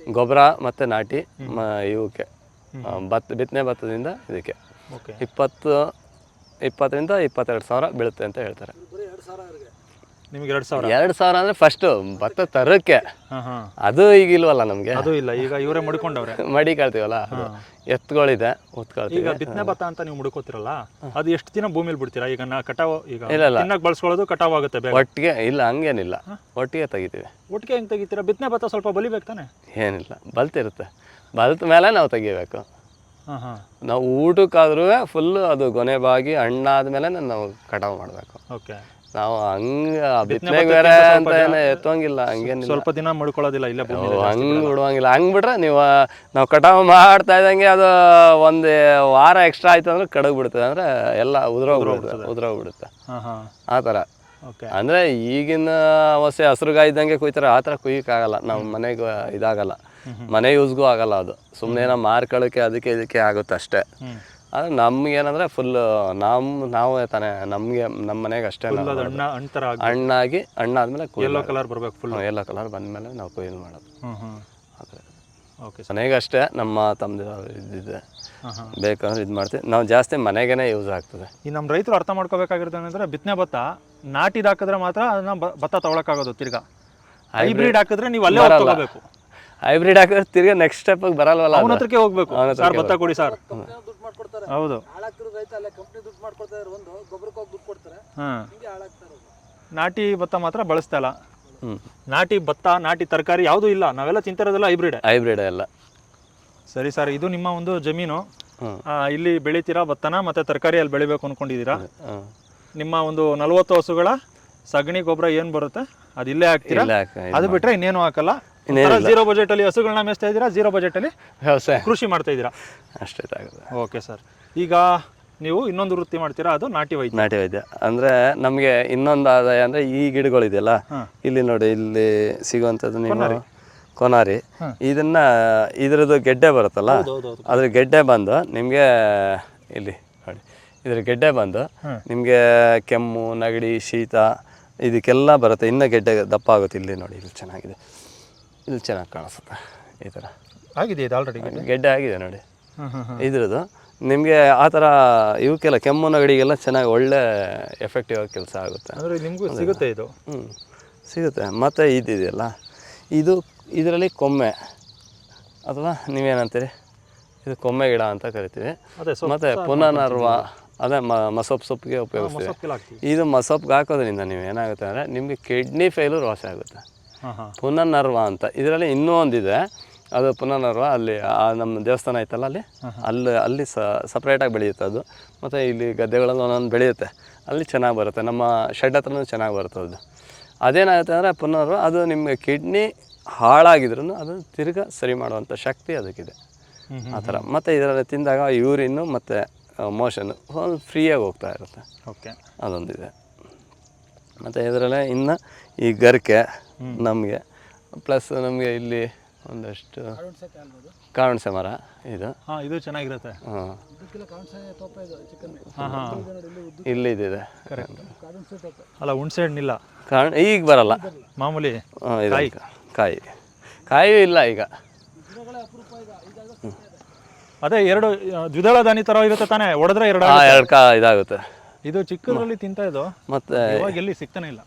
ಗೊಬ್ಬರ ಮತ್ತು ನಾಟಿ ಮ ಇವಕ್ಕೆ. ಭತ್ತ ಬಿತ್ತನೆ ಭತ್ತದಿಂದ ಇದಕ್ಕೆ. ಓಕೆ. ಇಪ್ಪತ್ತು ಇಪ್ಪತ್ತರಿಂದ ಇಪ್ಪತ್ತೆರಡು ಸಾವಿರ ಬೀಳುತ್ತೆ ಅಂತ ಹೇಳ್ತಾರೆ ಬರೀ ಎರಡು ಸಾವಿರ ಅವ್ರಿಗೆ ನಿಮ್ಗೆ ಎರಡು ಸಾವಿರ? ಎರಡು ಸಾವಿರ ಅಂದರೆ ಫಸ್ಟು ಭತ್ತ ತರೋಕ್ಕೆ ಹಾ ಹಾ. ಅದು ಈಗ ಇಲ್ವಲ್ಲ ನಮಗೆ? ಅದು ಇಲ್ಲ ಈಗ ಇವರೇ ಮುಡ್ಕೊಂಡವ್ರೆ. ಮಡಿ ಕಳ್ತೀವಲ್ಲ ಎತ್ಗಳಿದೆ ಉತ್ಕೊಳ್ತೀವಿ ಈಗ ಬಿತ್ತನೆ ಭತ್ತ ಅಂತ ನೀವು ಮುಡ್ಕೋತಿರಲ್ಲ ಅದು ಎಷ್ಟು ದಿನ ಭೂಮಿಲಿ ಬಿಡ್ತೀರಾ? ಈಗ ನಾ ಕಟಾವು ಈಗ ಇಲ್ಲ, ಇಲ್ಲ. ತಿನ್ನಕ್ ಬಳಸ್ಕೊಳ್ಳೋದು ಕಟಾವು ಆಗುತ್ತೆ ಬೇಗ. ಒಟ್ಟಿಗೆ ಇಲ್ಲ ಹಂಗೇನಿಲ್ಲ. ಒಟ್ಟಿಗೆ ತೆಗಿತೀವಿ. ಒಟ್ಟಿಗೆ ಹೆಂಗೆ ತೆಗಿತೀರಾ? ಬಿತ್ತನೆ ಭತ್ತ ಸ್ವಲ್ಪ ಬಲಿಬೇಕು ತಾನೆ? ಏನಿಲ್ಲ ಬಲ್ತಿರುತ್ತೆ. ಬಲ್ತ ಮೇಲೆ ನಾವು ತೆಗಿಬೇಕು. ನಾವು ಊಟಕ್ಕಾದ್ರೂ ಫುಲ್ ಅದು ಗೊನೆ ಬಾಗಿ ಹಣ್ಣಾದ್ಮೇಲೆ ನಾವು ಕಟಾವು ಮಾಡಬೇಕು. ಓಕೆ ನಾವು ಹಂಗ ಬಿತ್ತನೆ ಬಿತ್ತನೆಗೆ ಬೇರೆ ಅಂತ ಏನ ಎತ್ತುವಂಗಿಲ್ಲ ಎತ್ತೋಂಗಿಲ್ಲ ಹಂಗೇನಿಲ್ಲ. ಸ್ವಲ್ಪ ದಿನ ಮಡ್ಕೊಳ್ಳೋದಿಲ್ಲ ಇಲ್ಲ ಹಂಗೆ ಬಿಡುವಂಗಿಲ್ಲ ಹಂಗ್ ಬಿಟ್ರೆ ನೀವು ನಾವು ಕಟಾವ್ ಮಾಡ್ತಾ ಇದ್ದಂಗೆ ಅದು ಒಂದು ವಾರ ಎಕ್ಸ್ಟ್ರಾ ಆಯ್ತು ಅಂದ್ರೆ ಕಡಗ್ ಬಿಡ್ತದೆ. ಅಂದ್ರೆ ಎಲ್ಲ ಉದುರೋಗ್ಬಿಡುತ್ತೆ ಉದುರೋಗ್ಬಿಡುತ್ತೆ ಆ ಥರ. ಅಂದ್ರೆ ಅಂದರೆ ಈಗಿನ ಅವಸ್ಥೆ ಹಸ್ರುಗಾಯಿ ಇದ್ದಂಗೆ ಕುಯ್ತಾರೆ ಆ ಥರ ಕುಯ್ಯಕ್ಕಾಗಲ್ಲ. ನಾವು ಮನೆಗೆ ಇದಾಗಲ್ಲ. ಮನೆ ಯೂಸ್ಗೂ ಆಗಲ್ಲ ಅದು. ಸುಮ್ಮನೆ ಏನೋ ಮಾರ್ಕೊಳ್ಳೋಕ್ಕೆ ಅದಕ್ಕೆ ಇದಕ್ಕೆ ಆಗುತ್ತೆ ಅಷ್ಟೇ. ಆದರೆ ನಮ್ಗೇನಂದ್ರೆ ಫುಲ್ ನಮ್ ನಾವೇ ತಾನೇ ನಮಗೆ ನಮ್ಮ ಮನೆಗೆ ಅಷ್ಟೇ ಅದು ಹಣ್ಣಾಗಿ ಹಣ್ಣಾದ್ಮೇಲೆ ಎಲ್ಲೋ ಕಲರ್ ಬರ್ಬೇಕು ಫುಲ್ ಎಲ್ಲೋ ಕಲರ್ ಬಂದಮೇಲೆ ನಾವು ಕೊಯ್ಲು ಮಾಡೋದು. ಓಕೆ ಮನೆಗೆ ಅಷ್ಟೇ ನಮ್ಮ ತಮ್ಮದು ಇದ್ದಿದೆ ಬೇಕಂದ್ರೆ ಇದು ಮಾಡ್ತೀವಿ. ನಾವು ಜಾಸ್ತಿ ಮನೆಗೇನೆ ಯೂಸ್ ಆಗ್ತದೆ. ಈ ನಮ್ಮ ರೈತರು ಅರ್ಥ ಮಾಡ್ಕೋಬೇಕಾಗಿರೋದು ಏನಂದ್ರೆ ಬಿತ್ತನೆ ಭತ್ತ ನಾಟಿದ ಹಾಕಿದ್ರೆ ಮಾತ್ರ ಅದನ್ನ ಭತ್ತ ತಗೊಳಕ್ಕಾಗೋದು ತಿರ್ಗಾ. ಹೈಬ್ರಿಡ್ ಹಾಕಿದ್ರೆ ನೀವು ಅಲ್ಲೇ ತಗೋಬೇಕು ಹೈಬ್ರಿಡ್ ಹಾಕಿದ್ರೆ ತಿರ್ಗಾ ನೆಕ್ಸ್ಟ್ ಸ್ಟೆಪ್ ಬರಲ್ವಲ್ಲ ಅವನ ಅದು. ಹತ್ರಕ್ಕೆ ಹೋಗ್ಬೇಕು. ಸರ್ ಭತ್ತ ಕೊಡಿ ಸರ್. ಹೌದು. ಹಾಳಾಗ್ತಿರೋ ರೈತ ಅಲ್ಲೇ ಕಂಪ್ನಿ ದುಡ್ಡು ಮಾಡ್ಕೊಡ್ತಾ ಇರೋ ಒಂದು ಗೊಬ್ಬರಕ್ಕೆ ಹೋಗಿ ದುಡ್ಡು ಕೊಡ್ತಾರೆ. ಹಾ. ಹಿಂಗೆ ಹಾಳಾಗ್ತಾ ಇರೋದು. ನಾಟಿ ಭತ್ತ ಮಾತ್ರ ಬಳಸ್ತಾ ಇಲ್ಲ. ಹ್ಮ್. ನಾಟಿ ಭತ್ತ ನಾಟಿ ತರಕಾರಿ ಯಾವುದೂ ಇಲ್ಲ. ನಾವೆಲ್ಲ ತಿಂತಿರೋದೆಲ್ಲ ಹೈಬ್ರಿಡ್ ಹೈಬ್ರಿಡ್ ಎಲ್ಲ. ಸರಿ ಸರ್ ಇದು ನಿಮ್ಮ ಒಂದು ಜಮೀನು. ಆ, ಇಲ್ಲಿ ಬೆಳಿತೀರಾ ಭತ್ತನ ಮತ್ತೆ ತರಕಾರಿ ಅಲ್ಲಿ ಬೆಳಿಬೇಕು ಅನ್ಕೊಂಡಿದ್ದೀರಾ? ನಿಮ್ಮ ಒಂದು ನಲವತ್ತು ಹಸುಗಳ ಸಗಣಿ ಗೊಬ್ಬರ ಏನು ಬರುತ್ತೆ? ಅದಿಲ್ಲೇ ಇಲ್ಲೇ ಹಾಕ್ತೀರಾ? ಇಲ್ಲ ಅದು ಬಿಟ್ರೆ ಇನ್ನೇನು ಹಾಕಲ್ಲ. ಜೀರೋ ಬಜೆಟ್ ಅಲ್ಲಿ ಹಸುಗಳನ್ನ ಮೇಸ್ತಾ ಇದ್ದೀರಾ? ಜೀರೋ ಬಜೆಟ್ ಅಲ್ಲಿ ವ್ಯವಸಾಯ ಕೃಷಿ ಮಾಡ್ತಾ ಇದ್ದೀರಾ? ಅಷ್ಟೇ ಆಗುತ್ತೆ ಓಕೆ ಸರ್. ಈಗ ನೀವು ಇನ್ನೊಂದು ವೃತ್ತಿ ಮಾಡ್ತೀರಾ? ಅದು ನಾಟಿ ವೈದ್ಯ. ನಾಟಿ ವೈದ್ಯ. ಅಂದ್ರೆ ನಮಗೆ ಇನ್ನೊಂದು ಆದಾಯ ಅಂದ್ರೆ ಈ ಗಿಡಗಳಿದೆಯಲ್ಲ. ಇಲ್ಲಿ ನೋಡಿ ಇಲ್ಲಿ ಸಿಗುವಂಥದ್ದು ನೀವು ಕೊನಾರಿ. ಇದನ್ನ ಇದ್ರದ್ದು ಗೆಡ್ಡೆ ಬರುತ್ತಲ್ಲ ಅದ್ರ ಗೆಡ್ಡೆ ಬಂದು ನಿಮಗೆ ಇಲ್ಲಿ ನೋಡಿ ಇದ್ರ ಗೆಡ್ಡೆ ಬಂದು. ನಿಮಗೆ ಕೆಮ್ಮು ನೆಗಡಿ ಶೀತ ಇದಕ್ಕೆಲ್ಲ ಬರುತ್ತೆ. ಇನ್ನೂ ಗೆಡ್ಡೆ ದಪ್ಪ ಆಗುತ್ತೆ ಇಲ್ಲಿ ನೋಡಿ ಇಲ್ಲಿ ಚೆನ್ನಾಗಿದೆ. ಇಲ್ಲಿ ಚೆನ್ನಾಗಿ ಕಾಣಿಸುತ್ತೆ. ಈ ಥರ. ಆಗಿದೆ ಇದು ಆಲ್ರೆಡಿ ಗೆಡ್ಡೆ ಆಗಿದೆ ನೋಡಿ. ಇದ್ರದ್ದು. ನಿಮಗೆ ಆ ಥರ ಇವಕ್ಕೆಲ್ಲ ಕೆಮ್ಮು ನಗಡಿಗೆಲ್ಲ ಚೆನ್ನಾಗಿ ಒಳ್ಳೆ ಎಫೆಕ್ಟಿವ್ ಆಗಿ ಕೆಲಸ ಆಗುತ್ತೆ. ಅಂದ್ರೆ ನಿಮಗೂ ಸಿಗುತ್ತೆ ಇದು? ಹ್ಞೂ ಸಿಗುತ್ತೆ. ಮತ್ತು ಇದಿದೆಯಲ್ಲ. ಇದು ಇದರಲ್ಲಿ ಕೊಮ್ಮೆ. ಅಥವಾ ನೀವೇನಂತೀರಿ? ಇದು ಕೊಮ್ಮೆ ಗಿಡ ಅಂತ ಕರಿತೀವಿ. ಮತ್ತು ಪುನರ್ನರ್ವ ಅದೇ ಮಸೊಪ್ಪು ಸೊಪ್ಪಿಗೆ ಉಪಯೋಗಿಸ್ತೀವಿ. ಇದು ಮಸೊಪ್ಪಿಗೆ ಹಾಕೋದ್ರಿಂದ ನೀವು ಏನಾಗುತ್ತೆ ಅಂದರೆ ನಿಮಗೆ ಕಿಡ್ನಿ ಫೇಲು ವಾಸಿ ಆಗುತ್ತೆ. ಪುನರ್ನರ್ವ ಅಂತ. ಇದರಲ್ಲಿ ಇನ್ನೂ ಒಂದಿದೆ. ಅದು ಪುನರ್ನರ್ವ ಅಲ್ಲಿ ಆ ನಮ್ಮ ದೇವಸ್ಥಾನ ಐತಲ್ಲ ಅಲ್ಲಿ? ಅಲ್ಲಿ ಅಲ್ಲಿ ಸಪ್ರೇಟಾಗಿ ಬೆಳೆಯುತ್ತೆ ಅದು. ಮತ್ತು ಇಲ್ಲಿ ಗದ್ದೆಗಳಲ್ಲಿ ಒಂದೊಂದು ಬೆಳೆಯುತ್ತೆ. ಅಲ್ಲಿ ಚೆನ್ನಾಗಿ ಬರುತ್ತೆ. ನಮ್ಮ ಶೆಡ್ ಹತ್ರನೂ ಚೆನ್ನಾಗಿ ಬರುತ್ತೆ ಅದು. ಅದೇನಾಗುತ್ತೆ ಅಂದರೆ ಪುನರ್ವ ಅದು ನಿಮಗೆ ಕಿಡ್ನಿ ಹಾಳಾಗಿದ್ರೂ ಅದು ತಿರ್ಗಾ ಸರಿ ಮಾಡುವಂಥ ಶಕ್ತಿ ಅದಕ್ಕಿದೆ. ಆ ಥರ. ಮತ್ತು ಇದರಲ್ಲಿ ತಿಂದಾಗ ಯೂರಿನ್ನು ಮತ್ತು ಮೋಷನ್ನು ಫ್ರೀಯಾಗಿ ಹೋಗ್ತಾ ಇರುತ್ತೆ. ಓಕೆ. ಅದೊಂದಿದೆ. ಮತ್ತು ಇದರಲ್ಲೇ ಇನ್ನು ಈ ಗರಿಕೆ ನಮಗೆ. ಪ್ಲಸ್ ನಮಗೆ ಇಲ್ಲಿ ಒಂದಷ್ಟು ಕಾರಣಸೆ ಮರ ಇದು. ಹಾಂ ಇದು ಚೆನ್ನಾಗಿರುತ್ತೆ. ಇಲ್ಲಿ ಇದೆ ಇಲ್ಲಿದೆ ಕಾಳುಣ್ಸೆ ತೋಪ. ಅಲ್ಲ ಹುಣ್ಸೆ ಹಣ್ಣಿಲ್ಲ ಕಾರಣ ಈಗ ಬರಲ್ಲ. ಮಾಮೂಲಿ ಕಾಯಿ. ಕಾಯಿ. ಇಲ್ಲ ಈಗ. ಅದೇ ಎರಡು ದ್ವಿದಳ ದಾನಿ ತರ ಇರುತ್ತೆ ತಾನೇ? ಒಡೆದ್ರೆ ಎರಡು ಹಾಂ ಎರಡು ಕಾ ಇದಾಗುತ್ತೆ. ಇದು ಚಿಕ್ಕದ್ರಲ್ಲಿ ತಿಂತ ಇದು ಮತ್ತೆ ಇವಾಗ ಎಲ್ಲಿ ಸಿಗ್ತಾನೆ ಇಲ್ಲ.